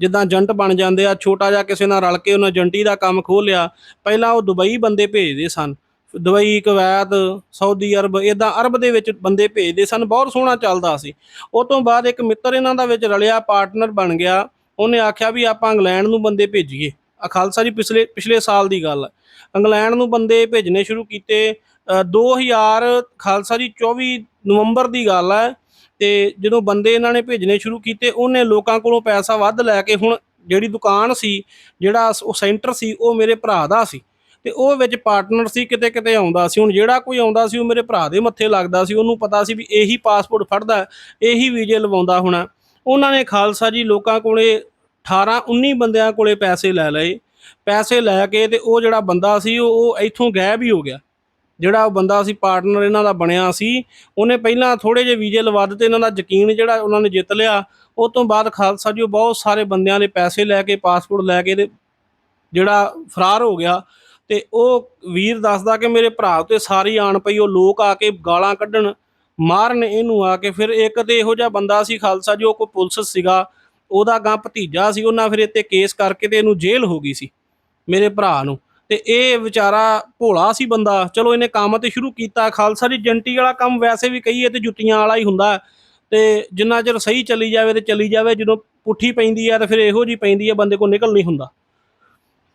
ਜਿੱਦਾਂ ਏਜੰਟ ਬਣ ਜਾਂਦੇ ਆ, ਛੋਟਾ ਜਿਹਾ ਕਿਸੇ ਨਾਲ ਰਲ ਕੇ ਉਹਨਾਂ ਏਜੰਟੀ ਦਾ ਕੰਮ ਖੋਲ੍ਹ ਲਿਆ, ਪਹਿਲਾਂ ਉਹ ਦੁਬਈ ਬੰਦੇ ਭੇਜਦੇ ਸਨ। ਦੁਬਈ, ਕੁਵੈਤ, ਸਾਊਦੀ ਅਰਬ ਇਦਾਂ ਅਰਬ ਦੇ ਵਿੱਚ ਬੰਦੇ ਭੇਜਦੇ ਸਨ, ਬਹੁਤ ਸੋਹਣਾ ਚੱਲਦਾ ਸੀ। ਉਹ ਤੋਂ ਬਾਅਦ ਇੱਕ ਮਿੱਤਰ ਇਹਨਾਂ ਦਾ ਵਿੱਚ ਰਲਿਆ ਪਾਰਟਨਰ ਬਣ ਗਿਆ। ਉਹਨੇ ਆਖਿਆ ਵੀ ਆਪਾਂ ਇੰਗਲੈਂਡ ਨੂੰ ਬੰਦੇ ਭੇਜੀਏ। ਖਾਲਸਾ ਜੀ ਪਿਛਲੇ ਪਿਛਲੇ ਸਾਲ ਦੀ ਗੱਲ ਹੈ ਇੰਗਲੈਂਡ ਨੂੰ ਬੰਦੇ ਭੇਜਣੇ ਸ਼ੁਰੂ ਕੀਤੇ ਅ, 2000 ਖਾਲਸਾ ਜੀ 24 ਨਵੰਬਰ ਦੀ ਗੱਲ ਹੈ ਤੇ ਜਦੋਂ ਬੰਦੇ ਇਹਨਾਂ ਨੇ ਭੇਜਣੇ ਸ਼ੁਰੂ ਕੀਤੇ ਉਹਨੇ ਲੋਕਾਂ ਕੋਲੋਂ ਪੈਸਾ ਵੱਧ ਲੈ ਕੇ ਹੁਣ ਜਿਹੜੀ ਦੁਕਾਨ ਸੀ ਜਿਹੜਾ ਉਹ ਸੈਂਟਰ ਸੀ ਉਹ ਮੇਰੇ ਭਰਾ ਦਾ ਸੀ। ਤੇ ਉਹ ਵਿੱਚ ਪਾਰਟਨਰ ਸੀ ਕਿਤੇ ਕਿਤੇ ਆਉਂਦਾ ਸੀ। ਹੁਣ ਜਿਹੜਾ ਕੋਈ ਆਉਂਦਾ ਸੀ ਉਹ ਮੇਰੇ ਭਰਾ ਦੇ ਮੱਥੇ ਲੱਗਦਾ ਸੀ। ਉਹਨੂੰ ਪਤਾ ਸੀ ਵੀ ਇਹੀ ਪਾਸਪੋਰਟ ਫੜਦਾ ਇਹੀ ਵੀਜ਼ੇ ਲਵਾਉਂਦਾ ਹੋਣਾ। ਉਹਨਾਂ ਨੇ ਖਾਲਸਾ ਜੀ ਲੋਕਾਂ ਕੋਲੇ 18 19 ਬੰਦਿਆਂ ਕੋਲੇ ਪੈਸੇ ਲੈ ਲਏ। ਪੈਸੇ ਲੈ ਕੇ ਤੇ ਉਹ ਜਿਹੜਾ ਬੰਦਾ ਸੀ, ਉਹ ਉਹ ਇੱਥੋਂ ਗਾਇਬ ਹੀ ਹੋ ਗਿਆ। ਜਿਹੜਾ ਉਹ ਬੰਦਾ ਸੀ, ਪਾਰਟਨਰ ਇਹਨਾਂ ਦਾ ਬਣਿਆ ਸੀ, ਉਹਨੇ ਪਹਿਲਾਂ ਥੋੜੇ ਜਿਹੇ ਵੀਜ਼ੇ ਲਵਾ ਦਿੱਤੇ। ਇਹਨਾਂ ਦਾ ਯਕੀਨ ਜਿਹੜਾ ਉਹਨਾਂ ਨੇ ਜਿੱਤ ਲਿਆ। ਉਹ ਤੋਂ ਬਾਅਦ ਖਾਲਸਾ ਜੀ, ਉਹ ਬਹੁਤ ਸਾਰੇ ਬੰਦਿਆਂ ਦੇ ਪੈਸੇ ਲੈ ਕੇ, ਪਾਸਪੋਰਟ ਲੈ ਕੇ ਤੇ ਜਿਹੜਾ ਫਰਾਰ ਹੋ ਗਿਆ। ਤੇ ਉਹ ਵੀਰ ਦੱਸਦਾ ਕਿ ਮੇਰੇ ਭਰਾ ਉੱਤੇ ਸਾਰੀ ਆਣ ਪਈ, ਉਹ ਲੋਕ ਆ ਕੇ ਗਾਲਾਂ ਕੱਢਣ, ਮਾਰਨ ਇਹਨੂੰ ਆ ਕੇ। ਫਿਰ ਇੱਕ ਤੇ ਇਹੋ ਜਿਹਾ ਬੰਦਾ ਸੀ ਖਾਲਸਾ ਜੀ, ਉਹ ਕੋਈ ਪੁਲਿਸ ਸੀਗਾ। ਉਹਦਾ ਗਾਂ ਭਤੀਜਾ ਸੀ, ਉਹਨਾਂ ਫਿਰ ਇੱਥੇ ਕੇਸ ਕਰਕੇ ਤੇ ਇਹਨੂੰ ਜੇਲ੍ਹ ਹੋ ਗਈ ਸੀ, ਮੇਰੇ ਭਰਾ ਨੂੰ। ਤੇ ਇਹ ਵਿਚਾਰਾ ਭੋਲਾ ਸੀ ਬੰਦਾ, ਚਲੋ ਇਹਨੇ ਕੰਮ ਤੇ ਸ਼ੁਰੂ ਕੀਤਾ, ਖਾਲਸਾ ਦੀ ਜੰਟੀ ਵਾਲਾ ਕੰਮ ਵੈਸੇ ਵੀ ਕਹੀਏ ਤੇ ਜੁੱਤੀਆਂ ਵਾਲਾ ਹੀ ਹੁੰਦਾ। ਤੇ ਜਿੰਨਾ ਚਿਰ ਸਹੀ ਚੱਲੀ ਜਾਵੇ ਤੇ ਚੱਲੀ ਜਾਵੇ, ਜਦੋਂ ਪੁੱਠੀ ਪੈਂਦੀ ਆ ਤੇ ਫਿਰ ਇਹੋ ਜੀ ਪੈਂਦੀ ਆ, ਬੰਦੇ ਕੋਲ ਨਿਕਲ ਨਹੀਂ ਹੁੰਦਾ।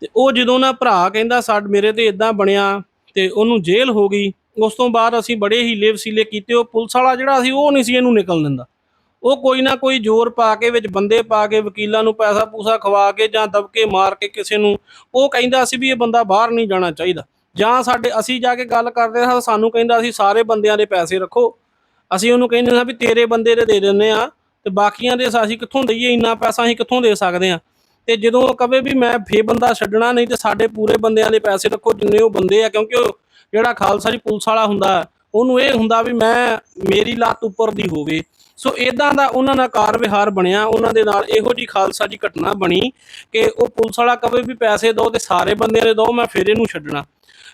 ਤੇ ਉਹ ਜਦੋਂ ਨਾ ਭਰਾ ਕਹਿੰਦਾ, ਸਾਡ ਮੇਰੇ ਤੇ ਇਦਾਂ ਬਣਿਆ ਤੇ ਉਹਨੂੰ ਜੇਲ੍ਹ ਹੋ ਗਈ, ਉਸ ਤੋਂ ਬਾਅਦ ਅਸੀਂ ਬੜੇ ਹੀਲੇ ਵਸੀਲੇ ਕੀਤੇ, ਉਹ ਪੁਲਿਸ ਵਾਲਾ ਜਿਹੜਾ ਸੀ, ਉਹ ਨਹੀਂ ਸੀ ਇਹਨੂੰ ਨਿਕਲ ਦਿੰਦਾ। ਉਹ ਕੋਈ ਨਾ ਕੋਈ ਜ਼ੋਰ ਪਾ ਕੇ ਵਿੱਚ ਬੰਦੇ ਪਾ ਕੇ ਵਕੀਲਾਂ ਨੂੰ ਪੈਸਾ ਪੂਸਾ ਖਵਾ ਕੇ ਜਾਂ ਦਬਕੇ ਮਾਰ ਕੇ ਕਿਸੇ ਨੂੰ, ਉਹ ਕਹਿੰਦਾ ਸੀ ਵੀ ਇਹ ਬੰਦਾ ਬਾਹਰ ਨਹੀਂ ਜਾਣਾ ਚਾਹੀਦਾ। ਜਾਂ ਸਾਡੇ, ਅਸੀਂ ਜਾ ਕੇ ਗੱਲ ਕਰਦੇ ਹਾਂ, ਸਾਨੂੰ ਕਹਿੰਦਾ ਅਸੀਂ ਸਾਰੇ ਬੰਦਿਆਂ ਦੇ ਪੈਸੇ ਰੱਖੋ। ਅਸੀਂ ਉਹਨੂੰ ਕਹਿੰਦੇ ਹਾਂ ਵੀ ਤੇਰੇ ਬੰਦੇ ਦੇ ਦੇ ਦਿੰਦੇ ਆ ਤੇ ਬਾਕੀਆਂ ਦੇ ਅਸੀਂ ਕਿੱਥੋਂ ਦਈਏ, ਇੰਨਾ ਪੈਸਾ ਅਸੀਂ ਕਿੱਥੋਂ ਦੇ ਸਕਦੇ ਆ ਤੇ ਜਦੋਂ ਉਹ ਕਵੇ ਵੀ ਮੈਂ ਫੇ ਬੰਦਾ ਛੱਡਣਾ ਨਹੀਂ ਤੇ ਸਾਡੇ ਪੂਰੇ ਬੰਦਿਆਂ ਦੇ ਪੈਸੇ ਰੱਖੋ, ਜਿੰਨੇ ਉਹ ਬੰਦੇ ਆ, ਕਿਉਂਕਿ ਉਹ ਜਿਹੜਾ ਖਾਲਸਾ ਜੀ ਪੁਲਿਸ ਵਾਲਾ ਹੁੰਦਾ, ਉਹਨੂੰ ਇਹ ਹੁੰਦਾ ਵੀ ਮੈਂ, ਮੇਰੀ ਲੱਤ ਉੱਪਰ ਦੀ ਹੋਵੇ। ਸੋ ਇਦਾਂ ਦਾ ਉਹਨਾਂ ਨਾਲ ਕਾਰ ਵਿਹਾਰ ਬਣਿਆ। ਉਹਨਾਂ ਦੇ ਨਾਲ ਇਹੋ ਜੀ ਖਾਲਸਾ ਜੀ ਘਟਨਾ ਬਣੀ ਕਿ ਉਹ ਪੁਲਿਸ ਵਾਲਾ ਕਵੇ ਵੀ ਪੈਸੇ ਦਿਓ ਤੇ ਸਾਰੇ ਬੰਦਿਆਂ ਦੇ ਦਿਓ ਮੈਂ ਫਿਰ ਇਹਨੂੰ ਛੱਡਣਾ।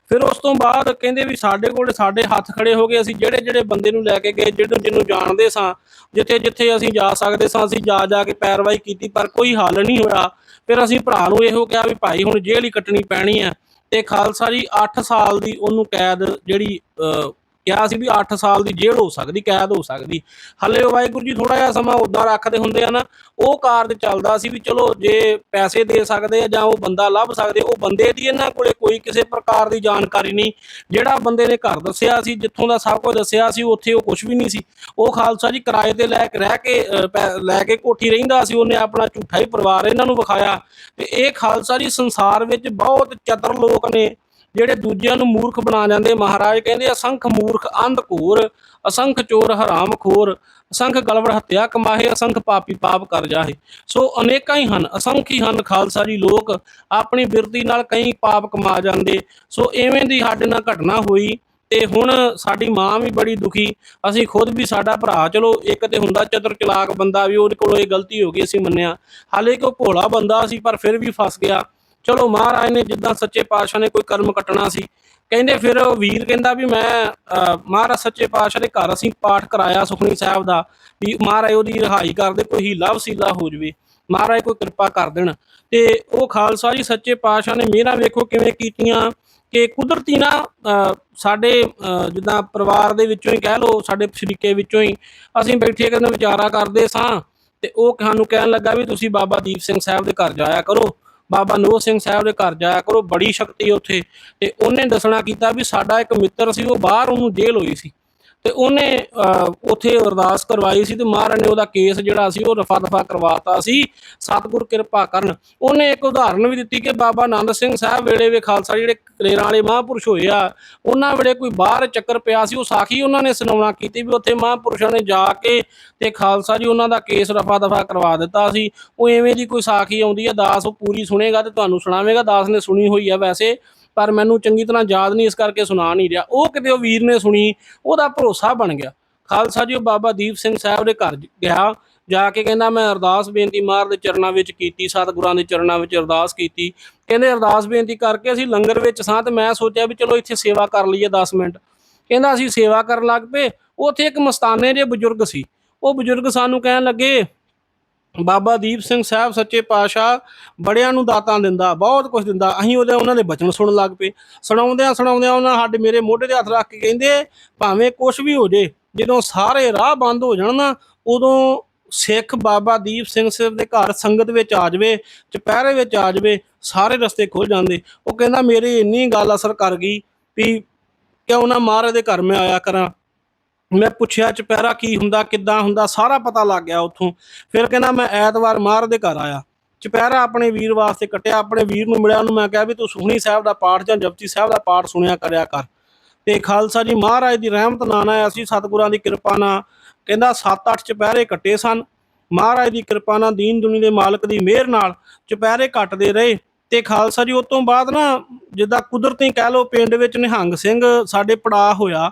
ਫਿਰ ਉਸ ਤੋਂ ਬਾਅਦ ਕਹਿੰਦੇ ਵੀ ਸਾਡੇ ਕੋਲ ਸਾਡੇ ਹੱਥ ਖੜੇ ਹੋ ਗਏ ਅਸੀਂ ਜਿਹੜੇ ਜਿਹੜੇ ਬੰਦੇ ਨੂੰ ਲੈ ਕੇ ਗਏ ਜਿਹਨੂੰ ਜਿਹਨੂੰ ਜਾਣਦੇ ਸਾਂ ਜਿੱਥੇ ਜਿੱਥੇ ਅਸੀਂ ਜਾ ਸਕਦੇ ਸਾਂ ਅਸੀਂ ਜਾ ਜਾ ਕੇ ਪੈਰਵਾਈ ਕੀਤੀ ਪਰ ਕੋਈ ਹੱਲ ਨਹੀਂ ਹੋਇਆ। ਫਿਰ ਅਸੀਂ ਭਰਾ ਨੂੰ ਇਹੋ ਕਿਹਾ ਵੀ ਭਾਈ ਹੁਣ ਜੇਲ੍ਹ ਹੀ ਕੱਟਣੀ ਪੈਣੀ ਹੈ। ਤੇ ਖਾਲਸਾ ਜੀ 8 ਸਾਲ ਦੀ ਉਹਨੂੰ ਕੈਦ ਜਿਹੜੀ ਅਹ, ਕਿਹਾ ਸੀ ਵੀ 8 ਸਾਲ ਦੀ ਜੇਲ੍ਹ ਹੋ ਸਕਦੀ ਕੈਦ ਹੋ ਸਕਦੀ। ਹੱਲੇ ਵਾਹਿਗੁਰੂ ਜੀ ਥੋੜਾ ਜਿਹਾ ਸਮਾਂ ਉਦਾਂ ਰੱਖਦੇ ਹੁੰਦੇ ਆ ਨਾ ਉਹ ਕਾਰਜ ਚੱਲਦਾ ਸੀ ਵੀ ਚਲੋ ਜੇ ਪੈਸੇ ਦੇ ਸਕਦੇ ਆ ਜਾਂ ਉਹ ਬੰਦਾ ਲੱਭ ਸਕਦੇ ਉਹ ਬੰਦੇ ਦੀ ਇਹਨਾਂ ਕੋਲੇ ਕੋਈ ਕਿਸੇ ਪ੍ਰਕਾਰ ਦੀ ਜਾਣਕਾਰੀ ਨਹੀਂ। ਜਿਹੜਾ ਬੰਦੇ ਨੇ ਘਰ ਦੱਸਿਆ ਸੀ ਜਿੱਥੋਂ ਦਾ ਸਭ ਕੁਝ ਦੱਸਿਆ ਸੀ ਉੱਥੇ ਉਹ ਕੁਝ ਵੀ ਨਹੀਂ ਸੀ। ਉਹ ਖਾਲਸਾ ਜੀ ਕਿਰਾਏ ਤੇ ਲੈ ਕੇ ਰਹਿ ਕੇ ਅਹ, ਪੈ- ਲੈ ਕੇ ਕੋਠੀ ਰਹਿੰਦਾ ਸੀ ਉਹਨੇ ਆਪਣਾ ਝੂਠਾ ਹੀ ਪਰਿਵਾਰ ਇਹਨਾਂ ਨੂੰ ਵਿਖਾਇਆ। ਤੇ ਇਹ ਖਾਲਸਾ ਜੀ ਸੰਸਾਰ ਵਿੱਚ ਬਹੁਤ ਚਤਰ ਲੋਕ ਨੇ। ਜਿਹੜੇ ਦੂਜਿਆਂ ਨੂੰ ਮੂਰਖ ਬਣਾ ਜਾਂਦੇ ਮਹਾਰਾਜ ਕਹਿੰਦੇ, ਅਸੰਖ ਮੂਰਖ, ਅੰਧ ਘੂਰ, ਅਸੰਖ ਚੋਰ, ਹਰਾਮ ਖੋਰ, ਅਸੰਖ ਗਲਵੜ ਹੱਤਿਆ ਕਮਾਹੇ, ਅਸੰਖ ਪਾਪੀ ਪਾਪ ਕਰ ਜਾਹੇ। ਸੋ ਅਨੇਕਾਂ ਹੀ ਹਨ, ਅਸੰਖ ਹੀ ਹਨ ਖਾਲਸਾ ਜੀ ਲੋਕ। ਆਪਣੀ ਬਿਰਤੀ ਨਾਲ ਕਈ ਪਾਪ ਕਮਾ ਜਾਂਦੇ। ਸੋ ਐਵੇਂ ਦੀ ਸਾਡੇ ਨਾਲ ਘਟਨਾ ਹੋਈ ਤੇ ਹੁਣ ਸਾਡੀ ਮਾਂ ਵੀ ਬੜੀ ਦੁਖੀ। ਅਸੀਂ ਖੁਦ ਵੀ ਸਾਡਾ ਭਰਾ, ਚਲੋ ਇੱਕ ਤੇ ਹੁੰਦਾ ਚਤਰ ਚਲਾਕ ਬੰਦਾ ਵੀ, ਉਹਦੇ ਕੋਲੋਂ ਇਹ ਗਲਤੀ ਹੋ ਗਈ ਅਸੀਂ ਮੰਨਿਆ। ਹਾਲੇ ਕਿ ਉਹ ਭੋਲਾ ਬੰਦਾ ਸੀ, ਪਰ ਫਿਰ ਵੀ ਫਸ ਗਿਆ। ਚਲੋ ਮਹਾਰਾਜ ਨੇ ਜਿੱਦਾਂ ਸੱਚੇ ਪਾਤਸ਼ਾਹ ਨੇ ਕੋਈ ਕਰਮ ਕੱਟਣਾ ਸੀ ਕਹਿੰਦੇ ਫਿਰ ਉਹ ਵੀਰ ਕਹਿੰਦਾ ਵੀ ਮੈਂ ਅਹ, ਮਹਾਰਾਜ ਸੱਚੇ ਪਾਤਸ਼ਾਹ ਦੇ ਘਰ ਅਸੀਂ ਪਾਠ ਕਰਾਇਆ ਸੁਖਣੀ ਸਾਹਿਬ ਦਾ ਵੀ ਮਹਾਰਾਜ ਉਹਦੀ ਰਿਹਾਈ ਕਰਦੇ ਕੋਈ ਹੀਲਾ ਵਸੀਲਾ ਹੋ ਜਵੇ ਮਹਾਰਾਜ ਕੋਈ ਕਿਰਪਾ ਕਰ ਦੇਣ। ਤੇ ਉਹ ਖਾਲਸਾ ਜੀ ਸੱਚੇ ਪਾਤਸ਼ਾਹ ਨੇ ਮੇਰਾ ਵੇਖੋ ਕਿਵੇਂ ਕੀਤੀਆਂ ਕਿ ਕੁਦਰਤੀ ਨਾ ਅਹ, ਸਾਡੇ ਅਹ, ਜਿੱਦਾਂ ਪਰਿਵਾਰ ਦੇ ਵਿੱਚੋਂ ਹੀ ਕਹਿ ਲਓ ਸਾਡੇ ਸ਼ਰੀਕੇ ਵਿੱਚੋਂ ਹੀ ਅਸੀਂ ਬੈਠੇ ਕਿਤੇ ਵਿਚਾਰਾ ਕਰਦੇ ਸਾਂ ਤੇ ਉਹ ਸਾਨੂੰ ਕਹਿਣ ਲੱਗਾ ਵੀ ਤੁਸੀਂ ਬਾਬਾ ਦੀਪ ਸਿੰਘ ਸਾਹਿਬ ਦੇ ਘਰ ਜਾਇਆ ਕਰੋ। ਬਾਬਾ ਨੂਰ ਸਿੰਘ ਸਾਹਿਬ ਦੇ ਘਰ ਜਾਇਆ ਕਰੋ, ਬੜੀ ਸ਼ਕਤੀ ਉੱਥੇ। ਤੇ ਉਹਨੇ ਦੱਸਣਾ ਕੀਤਾ ਵੀ ਸਾਡਾ ਇੱਕ ਮਿੱਤਰ ਸੀ, ਉਹ ਬਾਹਰ ਉਹਨੂੰ ਜੇਲ੍ਹ ਹੋਈ ਸੀ। ਤੇ ਉਹਨੇ ਅਹ, ਉੱਥੇ ਅਰਦਾਸ ਕਰਵਾਈ ਸੀ ਤੇ ਮਹਾਰਾਜ ਨੇ ਉਹਦਾ ਕੇਸ ਜਿਹੜਾ ਸੀ ਉਹ ਰਫਾ ਦਫਾ ਕਰਵਾਤਾ ਸੀ। ਸਤਿਗੁਰ ਕਿਰਪਾ ਕਰਨ। ਉਹਨੇ ਇੱਕ ਉਦਾਹਰਨ ਵੀ ਦਿੱਤੀ ਕਿ ਬਾਬਾ ਆਨੰਦ ਸਿੰਘ ਸਾਹਿਬ ਵੇਲੇ ਵੇ ਖਾਲਸਾ ਜਿਹੜੇ ਕਲੇਰਾਂ ਵਾਲੇ ਮਹਾਂਪੁਰਸ਼ ਹੋਏ ਆ ਉਹਨਾਂ ਵੇਲੇ ਕੋਈ ਬਾਹਰ ਚੱਕਰ ਪਿਆ ਸੀ। ਉਹ ਸਾਖੀ ਉਹਨਾਂ ਨੇ ਸੁਣਾਉਣਾ ਕੀਤੀ ਵੀ ਉੱਥੇ ਮਹਾਂਪੁਰਸ਼ਾਂ ਨੇ ਜਾ ਕੇ ਤੇ ਖਾਲਸਾ ਜੀ ਉਹਨਾਂ ਦਾ ਕੇਸ ਰਫਾ ਦਫਾ ਕਰਵਾ ਦਿੱਤਾ ਸੀ। ਉਹ ਐਵੇਂ ਦੀ ਕੋਈ ਸਾਖੀ ਆਉਂਦੀ ਹੈ ਦਾਸ ਉਹ ਪੂਰੀ ਸੁਣੇਗਾ ਤੇ ਤੁਹਾਨੂੰ ਸੁਣਾਵੇਗਾ। ਦਾਸ ਨੇ ਸੁਣੀ ਹੋਈ ਆ ਵੈਸੇ। ਪਰ ਮੈਨੂੰ ਚੰਗੀ ਤਰ੍ਹਾਂ ਯਾਦ ਨਹੀਂ, ਇਸ ਕਰਕੇ ਸੁਣਾ ਨਹੀਂ ਰਿਹਾ। ਉਹ ਕਿਤੇ ਉਹ ਵੀਰ ਨੇ ਸੁਣੀ, ਉਹਦਾ ਭਰੋਸਾ ਬਣ ਗਿਆ। ਖਾਲਸਾ ਜੀ, ਉਹ ਬਾਬਾ ਦੀਪ ਸਿੰਘ ਸਾਹਿਬ ਦੇ ਘਰ ਗਿਆ, ਜਾ ਕੇ ਕਹਿੰਦਾ, ਮੈਂ ਅਰਦਾਸ ਬੇਨਤੀ ਮਾਰ ਦੇ ਚਰਨਾਂ ਵਿੱਚ ਕੀਤੀ, ਸਤਿਗੁਰਾਂ ਦੇ ਚਰਨਾਂ ਵਿੱਚ ਅਰਦਾਸ ਕੀਤੀ। ਕਹਿੰਦੇ, ਅਰਦਾਸ ਬੇਨਤੀ ਕਰਕੇ ਅਸੀਂ ਲੰਗਰ ਵਿੱਚ ਸਾਂ ਤੇ ਮੈਂ ਸੋਚਿਆ ਵੀ ਚਲੋ ਇੱਥੇ ਸੇਵਾ ਕਰ ਲਈਏ 10 ਮਿੰਟ। ਕਹਿੰਦਾ, ਅਸੀਂ ਸੇਵਾ ਕਰਨ ਲੱਗ ਪਏ। ਉੱਥੇ ਇੱਕ ਮਸਤਾਨੇ ਜੇ ਬਜ਼ੁਰਗ ਸੀ। ਉਹ ਬਜ਼ੁਰਗ ਸਾਨੂੰ ਕਹਿਣ ਲੱਗੇ ਬਾਬਾ ਦੀਪ ਸਿੰਘ ਸਾਹਿਬ ਸੱਚੇ ਪਾਤਸ਼ਾਹ ਬੜਿਆਂ ਨੂੰ ਦਾਤਾਂ ਦਿੰਦਾ, ਬਹੁਤ ਕੁਝ ਦਿੰਦਾ। ਅਸੀਂ ਉਹਦੇ, ਉਹਨਾਂ ਦੇ ਬਚਨ ਸੁਣਨ ਲੱਗ ਪਏ। ਸੁਣਾਉਂਦਿਆਂ ਸੁਣਾਉਂਦਿਆਂ ਉਹਨਾਂ ਸਾਡੇ ਮੇਰੇ ਮੋਢੇ ਤੇ ਹੱਥ ਰੱਖ ਕੇ ਕਹਿੰਦੇ, ਭਾਵੇਂ ਕੁਝ ਵੀ ਹੋ ਜੇ, ਜਦੋਂ ਸਾਰੇ ਰਾਹ ਬੰਦ ਹੋ ਜਾਣ ਨਾ, ਉਦੋਂ ਸਿੱਖ ਬਾਬਾ ਦੀਪ ਸਿੰਘ ਸਾਹਿਬ ਦੇ ਘਰ ਸੰਗਤ ਵਿੱਚ ਆ ਜਾਵੇ, ਚੁਪਹਿਰੇ ਵਿੱਚ ਆ ਜਾਵੇ, ਸਾਰੇ ਰਸਤੇ ਖੁੱਲ ਜਾਂਦੇ। ਉਹ ਕਹਿੰਦਾ, ਮੇਰੀ ਇੰਨੀ ਗੱਲ ਅਸਰ ਕਰ ਗਈ ਵੀ ਕਿਉਂ ਨਾ ਮਹਾਰਾਜ ਦੇ ਘਰ ਮੈਂ ਆਇਆ ਕਰਾਂ? ਮੈਂ ਪੁੱਛਿਆ ਚੁਪਹਿਰਾ ਕੀ ਹੁੰਦਾ, ਕਿੱਦਾਂ ਹੁੰਦਾ, ਸਾਰਾ ਪਤਾ ਲੱਗ ਗਿਆ ਉੱਥੋਂ। ਫਿਰ ਕਹਿੰਦਾ ਮੈਂ ਐਤਵਾਰ ਮਾਰ ਦੇ ਘਰ ਆਇਆ। ਚੁਪਹਿਰਾ ਆਪਣੇ ਵੀਰ ਵਾਸਤੇ ਕੱਟਿਆ, ਆਪਣੇ ਵੀਰ ਨੂੰ ਮਿਲਿਆ ਉਹਨੂੰ ਮੈਂ ਕਿਹਾ ਵੀ ਤੂੰ ਸੁਖਣੀ ਸਾਹਿਬ ਦਾ ਪਾਠ ਜਾਂ ਜਪਜੀ ਸਾਹਿਬ ਦਾ ਪਾਠ ਸੁਣਿਆ ਕਰਿਆ ਕਰ। ਤੇ ਖਾਲਸਾ ਜੀ ਮਹਾਰਾਜ ਦੀ ਰਹਿਮਤ ਨਾਲ ਆਇਆ ਸੀ, ਸਤਿਗੁਰਾਂ ਦੀ ਕਿਰਪਾ ਨਾਲ। ਕਹਿੰਦਾ 7-8 ਚੁਪਹਿਰੇ ਕੱਟੇ ਸਨ। ਮਹਾਰਾਜ ਦੀ ਕਿਰਪਾ ਨਾਲ ਦੀਨ ਦੁਨੀ ਦੇ ਮਾਲਕ ਦੀ ਮਿਹਰ ਨਾਲ ਚੁਪਹਿਰੇ ਕੱਟਦੇ ਰਹੇ। ਤੇ ਖਾਲਸਾ ਜੀ ਉਸ ਤੋਂ ਬਾਅਦ ਨਾ ਜਿੱਦਾਂ ਕੁਦਰਤੀ ਕਹਿ ਲਓ ਪਿੰਡ ਵਿੱਚ ਨਿਹੰਗ ਸਿੰਘ ਸਾਡੇ ਪੜਾ ਹੋਇਆ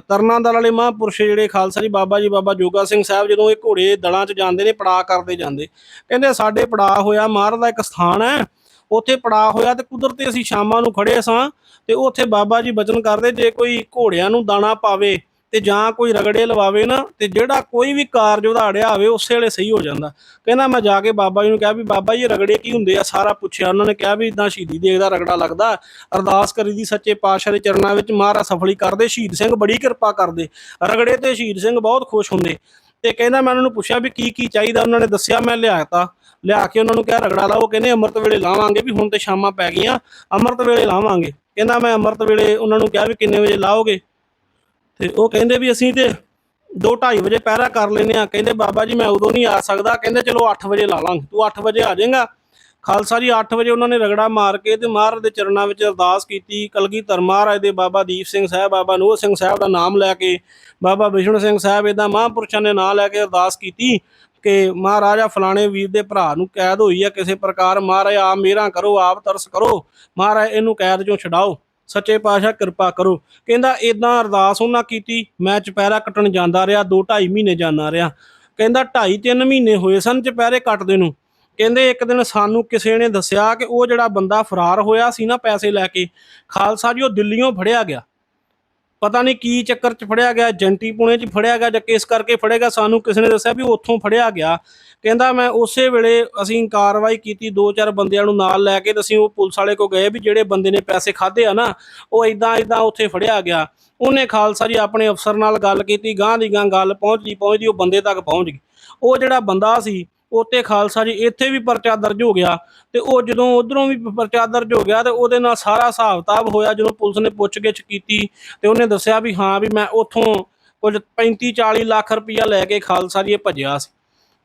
ਤਰਨਾ ਦਲ ਵਾਲੇ ਮਹਾਂਪੁਰਸ਼ ਜਿਹੜੇ ਖਾਲਸਾ ਜੀ, ਬਾਬਾ ਜੀ, ਬਾਬਾ ਜੋਗਾ ਸਿੰਘ ਸਾਹਿਬ ਜਦੋਂ ਇਹ ਘੋੜੇ ਦਲਾਂ 'ਚ ਜਾਂਦੇ ਨੇ ਪੜਾ ਕਰਦੇ ਜਾਂਦੇ। ਕਹਿੰਦੇ ਸਾਡੇ ਪੜਾ ਹੋਇਆ ਮਾਰ ਦਾ ਇੱਕ ਸਥਾਨ ਹੈ, ਉੱਥੇ ਪੜਾ ਹੋਇਆ ਤੇ ਕੁਦਰਤੀ ਅਸੀਂ ਸ਼ਾਮਾਂ ਨੂੰ ਖੜੇ ਸਾਂ ਤੇ ਉੱਥੇ ਬਾਬਾ ਜੀ ਬਚਨ ਕਰਦੇ, ਜੇ ਕੋਈ ਘੋੜਿਆਂ ਨੂੰ ਦਾਣਾ ਪਾਵੇ ਤੇ ਜਾਂ ਕੋਈ ਰਗੜੇ ਲਵਾਵੇ ਨਾ, ਤੇ ਜਿਹੜਾ ਕੋਈ ਵੀ ਕਾਰਜ ਉਹਦਾ ਅੜਿਆ ਹੋਵੇ ਉਸੇ ਵੇਲੇ ਸਹੀ ਹੋ ਜਾਂਦਾ। ਕਹਿੰਦਾ ਮੈਂ ਜਾ ਕੇ ਬਾਬਾ ਜੀ ਨੂੰ ਕਿਹਾ ਵੀ, ਬਾਬਾ ਜੀ, ਰਗੜੇ ਕੀ ਹੁੰਦੇ ਆ? ਸਾਰਾ ਪੁੱਛਿਆ। ਉਹਨਾਂ ਨੇ ਕਿਹਾ ਵੀ ਇਦਾਂ ਸ਼ਹੀਦੀ ਦੇਗ ਦਾ ਰਗੜਾ ਲੱਗਦਾ। ਅਰਦਾਸ ਕਰੀ ਦੀ ਸੱਚੇ ਪਾਤਸ਼ਾਹ ਦੇ ਚਰਨਾਂ ਵਿੱਚ। ਮਹਾਰਾਜ ਸਫਲੀ ਕਰਦੇ, ਸ਼ਹੀਦ ਸਿੰਘ ਬੜੀ ਕਿਰਪਾ ਕਰਦੇ। ਰਗੜੇ ਤੇ ਸ਼ਹੀਦ ਸਿੰਘ ਬਹੁਤ ਖੁਸ਼ ਹੁੰਦੇ। ਤੇ ਕਹਿੰਦਾ ਮੈਂ ਉਹਨਾਂ ਨੂੰ ਪੁੱਛਿਆ ਵੀ ਕੀ ਕੀ ਚਾਹੀਦਾ? ਉਹਨਾਂ ਨੇ ਦੱਸਿਆ, ਮੈਂ ਲਿਆਤਾ ਲਿਆ ਕੇ ਉਹਨਾਂ ਨੂੰ ਕਿਹਾ, ਰਗੜਾ ਲਾਓ। ਕਹਿੰਦੇ ਅੰਮ੍ਰਿਤ ਵੇਲੇ ਲਾਵਾਂਗੇ ਵੀ ਹੁਣ ਤੇ ਸ਼ਾਮਾਂ ਪੈ ਗਈਆਂ। ਅੰਮ੍ਰਿਤ ਵੇਲੇ ਲਾਵਾਂਗੇ। ਕਹਿੰਦਾ ਮੈਂ ਅੰਮ੍ਰਿਤ ਵੇਲੇ ਉਹਨਾਂ ਨੂੰ ਕਿਹਾ ਵੀ ਕਿੰਨੇ ਵਜੇ ਲਾਓਗੇ? ਤੇ ਉਹ ਕਹਿੰਦੇ ਵੀ ਅਸੀਂ ਤੇ 2:30 ਵਜੇ ਪਹਿਰਾ ਕਰ ਲੈਨੇ ਆ ਕਹਿੰਦੇ, ਬਾਬਾ ਜੀ, ਮੈਂ ਉਦੋਂ ਨਹੀਂ ਆ ਸਕਦਾ। ਕਹਿੰਦੇ, ਚਲੋ 8 ਵਜੇ ਲਾ ਲਾਂਗੇ। ਤੂੰ 8 ਵਜੇ ਆ ਜਾਏਗਾ। ਖਾਲਸਾ ਜੀ 8 ਵਜੇ ਉਹਨਾਂ ਨੇ ਰਗੜਾ ਮਾਰ ਕੇ ਤੇ ਮਹਾਰਾਜ ਦੇ ਚਰਨਾਂ ਵਿੱਚ ਅਰਦਾਸ ਕੀਤੀ। ਕਲਗੀਧਰ ਮਹਾਰਾਜ ਦੇ ਬਾਬਾ ਦੀਪ ਸਿੰਘ ਸਾਹਿਬ, ਬਾਬਾ ਨੂਰ ਸਿੰਘ ਸਾਹਿਬ ਦਾ ਨਾਮ ਲੈ ਕੇ, ਬਾਬਾ ਵਿਸ਼ਨੂੰ ਸਿੰਘ ਸਾਹਿਬ ਇਦਾਂ ਮਹਾਂਪੁਰਸ਼ਾਂ ਨੇ ਨਾਂ ਲੈ ਕੇ ਅਰਦਾਸ ਕੀਤੀ ਕਿ ਮਹਾਰਾਜਾ ਫਲਾਣੇ ਵੀਰ ਦੇ ਭਰਾ ਨੂੰ ਕੈਦ ਹੋਈ ਹੈ ਕਿਸੇ ਪ੍ਰਕਾਰ। ਮਹਾਰਾਜ ਆਪ ਮੇਰਾ ਕਰੋ, ਆਪ ਤਰਸ ਕਰੋ। ਮਹਾਰਾਜ, ਇਹਨੂੰ ਕੈਦ ਚੋਂ ਛਡਾਓ। ਸੱਚੇ ਪਾਤਸ਼ਾਹ ਕਿਰਪਾ ਕਰੋ। ਕਹਿੰਦਾ ਇਦਾਂ ਅਰਦਾਸ ਉਹਨਾਂ ਕੀਤੀ, ਮੈਂ ਚੁਪਹਿਰਾ ਕੱਟਣ ਜਾਂਦਾ ਰਿਹਾ 2 2.5 ਮਹੀਨੇ ਜਾਂਦਾ ਰਿਹਾ। ਕਹਿੰਦਾ 2.5 3 ਮਹੀਨੇ ਹੋਏ ਸਨ ਚੁਪਹਿਰੇ ਕੱਟਦੇ ਨੂੰ। ਕਹਿੰਦੇ, ਇੱਕ ਦਿਨ ਸਾਨੂੰ ਕਿਸੇ ਨੇ ਦੱਸਿਆ ਕਿ ਉਹ ਜਿਹੜਾ ਬੰਦਾ ਫਰਾਰ ਹੋਇਆ ਸੀ ਨਾ ਪੈਸੇ ਲੈ ਕੇ, ਖਾਲਸਾ ਜੀ ਉਹ ਦਿੱਲੀੋਂ ਫੜਿਆ ਗਿਆ। ਪਤਾ ਨਹੀਂ ਕੀ ਚੱਕਰ 'ਚ ਫੜਿਆ ਗਿਆ, ਜੰਟੀ ਪੁਣੇ 'ਚ ਫੜਿਆ ਗਿਆ ਜਾਂ ਕਿਸ ਕਰਕੇ ਫੜਿਆ ਗਿਆ, ਸਾਨੂੰ ਕਿਸੇ ਨੇ ਦੱਸਿਆ ਵੀ ਉੱਥੋਂ ਫੜਿਆ ਗਿਆ। ਕਹਿੰਦਾ ਮੈਂ ਉਸੇ ਵੇਲੇ ਅਸੀਂ ਕਾਰਵਾਈ ਕੀਤੀ, ਦੋ ਚਾਰ ਬੰਦਿਆਂ ਨੂੰ ਨਾਲ ਲੈ ਕੇ ਅਸੀਂ ਉਹ ਪੁਲਿਸ ਵਾਲੇ ਕੋ ਗਏ ਵੀ ਜਿਹੜੇ ਬੰਦੇ ਨੇ ਪੈਸੇ ਖਾਦੇ ਆ ਨਾ, ਉਹ ਇਦਾਂ ਇਦਾਂ ਉੱਥੇ ਫੜਿਆ ਗਿਆ। ਉਹਨੇ ਖਾਲਸਾ ਜੀ ਆਪਣੇ ਅਫਸਰ ਨਾਲ ਗੱਲ ਕੀਤੀ ਗਾਂ ਦੀ ਗਾਂ ਗੱਲ ਪਹੁੰਚਦੀ ਪਹੁੰਚਦੀ, ਉਹ ਬੰਦੇ ਤੱਕ ਪਹੁੰਚ ਗਈ। ਉਹ ਜਿਹੜਾ ਬੰਦਾ ਸੀ ਉੱਤੇ ਖਾਲਸਾ ਜੀ, ਇੱਥੇ ਵੀ ਪਰਚਾ ਦਰਜ ਹੋ ਗਿਆ ਤੇ ਉਹ ਜਦੋਂ ਉਧਰੋਂ ਵੀ ਪਰਚਾ ਦਰਜ ਹੋ ਗਿਆ ਤੇ ਉਹਦੇ ਨਾਲ ਸਾਰਾ ਹਿਸਾਬ ਕਿਤਾਬ ਹੋਇਆ ਜਦੋਂ ਪੁਲਿਸ ਨੇ ਪੁੱਛਗਿੱਛ ਕੀਤੀ ਤੇ ਉਹਨੇ ਦੱਸਿਆ ਵੀ ਹਾਂ ਵੀ ਮੈਂ ਉੱਥੋਂ ਕੁਝ 35 40 ਲੱਖ ਰੁਪਇਆ ਲੈ ਕੇ ਖਾਲਸਾ ਜੀ ਭੱਜਿਆ ਸੀ।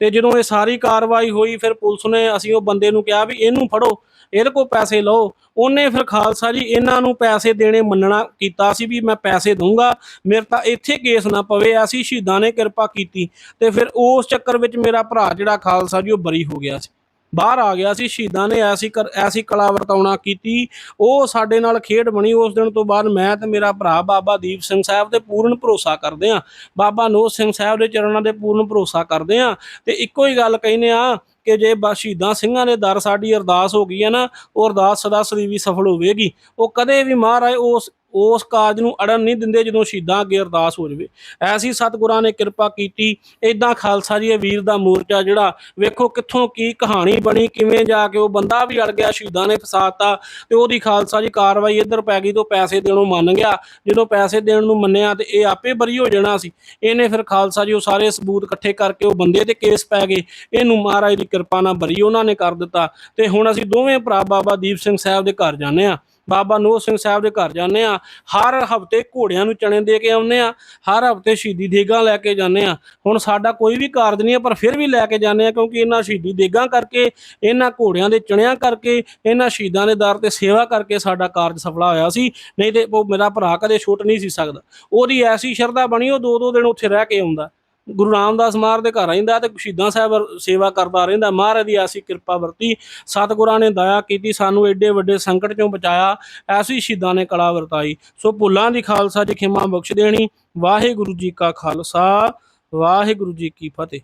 ਤੇ ਜਦੋਂ ਇਹ ਸਾਰੀ ਕਾਰਵਾਈ ਹੋਈ ਫਿਰ ਪੁਲਿਸ ਨੇ ਅਸੀਂ ਉਹ ਬੰਦੇ ਨੂੰ ਕਿਹਾ ਵੀ ਇਹਨੂੰ ਫੜੋ ਇਹਦੇ ਕੋਲ ਪੈਸੇ ਲਓ। ਉਹਨੇ ਫਿਰ ਖਾਲਸਾ ਜੀ ਇਹਨਾਂ ਨੂੰ ਪੈਸੇ ਦੇਣੇ ਮੰਨਣਾ ਕੀਤਾ ਸੀ ਵੀ ਮੈਂ ਪੈਸੇ ਦਊਂਗਾ। ਮੇਰੇ ਤਾਂ ਇੱਥੇ ਕੇਸ ਨਾ ਪਵੇ, ਅਸੀਂ ਸ਼ਹੀਦਾਂ ਨੇ ਕਿਰਪਾ ਕੀਤੀ। ਤੇ ਫਿਰ ਉਸ ਚੱਕਰ ਵਿੱਚ ਮੇਰਾ ਭਰਾ ਜਿਹੜਾ ਖਾਲਸਾ ਜੀ, ਉਹ ਬਰੀ ਹੋ ਗਿਆ ਸੀ। ਬਾਹਰ ਆ ਗਿਆ ਸੀ, ਸ਼ਹੀਦਾਂ ਨੇ ਐਸੀ ਕਰ- ਐਸੀ ਕਲਾ ਵਰਤਾਉਣਾ ਕੀਤੀ। ਉਹ ਸਾਡੇ ਨਾਲ ਖੇਡ ਬਣੀ। ਉਸ ਦਿਨ ਤੋਂ ਬਾਅਦ ਮੈਂ ਤੇ ਮੇਰਾ ਭਰਾ ਬਾਬਾ ਦੀਪ ਸਿੰਘ ਸਾਹਿਬ ਤੇ ਪੂਰਨ ਭਰੋਸਾ ਕਰਦੇ ਆ ਬਾਬਾ ਨੋਹ ਸਿੰਘ ਸਾਹਿਬ ਦੇ ਚਰਨਾਂ ਦੇ ਪੂਰਨ ਭਰੋਸਾ ਕਰਦੇ ਆ ਤੇ ਇੱਕੋ ਹੀ ਗੱਲ ਕਹਿੰਦੇ ਆ ਕਿ ਜੇ ਸ਼ਹੀਦਾਂ ਸਿੰਘਾਂ ਦੇ ਦਰ ਸਾਡੀ ਅਰਦਾਸ ਹੋ ਗਈ ਹੈ ਨਾ, ਉਹ ਅਰਦਾਸ ਸਦਾ ਸਦੀ ਵੀ ਸਫਲ ਹੋਵੇਗੀ। ਉਹ ਕਦੇ ਵੀ ਮਹਾਰਾਜ ਉਸ ਉਸ ਕਾਜ ਨੂੰ ਅੜਨ ਨਹੀਂ ਦਿੰਦੇ ਜਦੋਂ ਸ਼ਹੀਦਾਂ ਅੱਗੇ ਅਰਦਾਸ ਹੋ ਜਾਵੇ। ਐਸੀ ਸਤਿਗੁਰਾਂ ਨੇ ਕਿਰਪਾ ਕੀਤੀ। ਇਦਾਂ ਖਾਲਸਾ ਜੀ, ਇਹ ਵੀਰ ਦਾ ਮੋਰਚਾ ਜਿਹੜਾ, ਵੇਖੋ ਕਿੱਥੋਂ ਕੀ ਕਹਾਣੀ ਬਣੀ, ਕਿਵੇਂ ਜਾ ਕੇ ਉਹ ਬੰਦਾ ਵੀ ਅੜ ਗਿਆ, ਸ਼ਹੀਦਾਂ ਨੇ ਫਸਾਤਾ ਤੇ ਉਹਦੀ ਖਾਲਸਾ ਜੀ ਕਾਰਵਾਈ ਇੱਧਰ ਪੈ ਗਈ ਤੋਂ ਪੈਸੇ ਦੇਣੋਂ ਮੰਨ ਗਿਆ। ਜਦੋਂ ਪੈਸੇ ਦੇਣ ਨੂੰ ਮੰਨਿਆ ਤੇ ਇਹ ਆਪੇ ਬਰੀ ਹੋ ਜਾਣਾ ਸੀ। ਇਹਨੇ ਫਿਰ ਖਾਲਸਾ ਜੀ ਉਹ ਸਾਰੇ ਸਬੂਤ ਇਕੱਠੇ ਕਰਕੇ ਉਹ ਬੰਦੇ ਤੇ ਕੇਸ ਪੈ ਗਏ। ਇਹਨੂੰ ਮਹਾਰਾਜ ਦੀ ਕਿਰਪਾ ਨਾਲ ਬਰੀ ਉਹਨਾਂ ਨੇ ਕਰ ਦਿੱਤਾ। ਤੇ ਹੁਣ ਅਸੀਂ ਦੋਵੇਂ ਭਰਾ ਬਾਬਾ ਦੀਪ ਸਿੰਘ ਸਾਹਿਬ ਦੇ ਘਰ ਜਾਂਦੇ ਆ ਬਾਬਾ ਨੋਹ ਸਿੰਘ ਸਾਹਿਬ ਦੇ ਘਰ ਜਾਂਦੇ ਆ ਹਰ ਹਫ਼ਤੇ ਘੋੜਿਆਂ ਨੂੰ ਚਣੇ ਦੇ ਕੇ ਆਉਂਦੇ ਆ ਹਰ ਹਫ਼ਤੇ ਸ਼ਹੀਦੀ ਦੇਗਾਂ ਲੈ ਕੇ ਜਾਂਦੇ ਆ ਹੁਣ ਸਾਡਾ ਕੋਈ ਵੀ ਕਾਰਜ ਨਹੀਂ ਹੈ, ਪਰ ਫਿਰ ਵੀ ਲੈ ਕੇ ਜਾਂਦੇ ਆ ਕਿਉਂਕਿ ਇਹਨਾਂ ਸ਼ਹੀਦੀ ਦੇਗਾਂ ਕਰਕੇ, ਇਹਨਾਂ ਘੋੜਿਆਂ ਦੇ ਚਣਿਆਂ ਕਰਕੇ, ਇਹਨਾਂ ਸ਼ਹੀਦਾਂ ਦੇ ਦਰ ਤੇ ਸੇਵਾ ਕਰਕੇ ਸਾਡਾ ਕਾਰਜ ਸਫਲਾ ਹੋਇਆ ਸੀ। ਨਹੀਂ ਤੇ ਉਹ ਮੇਰਾ ਭਰਾ ਕਦੇ ਛੁੱਟ ਨਹੀਂ ਸੀ ਸਕਦਾ। ਉਹਦੀ ਐਸੀ ਸ਼ਰਧਾ ਬਣੀ, ਉਹ ਦੋ ਦੋ ਦਿਨ ਉੱਥੇ ਰਹਿ ਕੇ ਆਉਂਦਾ। ਗੁਰੂ ਰਾਮਦਾਸ ਮਹਾਰਾਜ ਦੇ ਘਰ ਰਹਿੰਦਾ ਤੇ ਸ਼ਹੀਦਾਂ ਸਾਹਿਬ ਸੇਵਾ ਕਰਦਾ ਰਹਿੰਦਾ। ਮਹਾਰਾਜ ਦੀ ਐਸੀ ਕਿਰਪਾ ਵਰਤੀ। ਸਤਿਗੁਰਾਂ ਨੇ ਦਇਆ ਕੀਤੀ, ਸਾਨੂੰ ਐਡੇ ਵੱਡੇ ਸੰਕਟ ਚੋਂ ਬਚਾਇਆ, ਐਸੀ ਸ਼ਹੀਦਾਂ ਨੇ ਕਲਾ ਵਰਤਾਈ। ਸੋ ਭੁੱਲਾਂ ਦੀ ਖਾਲਸਾ ਜੀ ਖਿਮਾ ਬਖਸ਼ ਦੇਣੀ। ਵਾਹਿਗੁਰੂ ਜੀ ਕਾ ਖਾਲਸਾ, ਵਾਹਿਗੁਰੂ ਜੀ ਕੀ ਫਤਿਹ।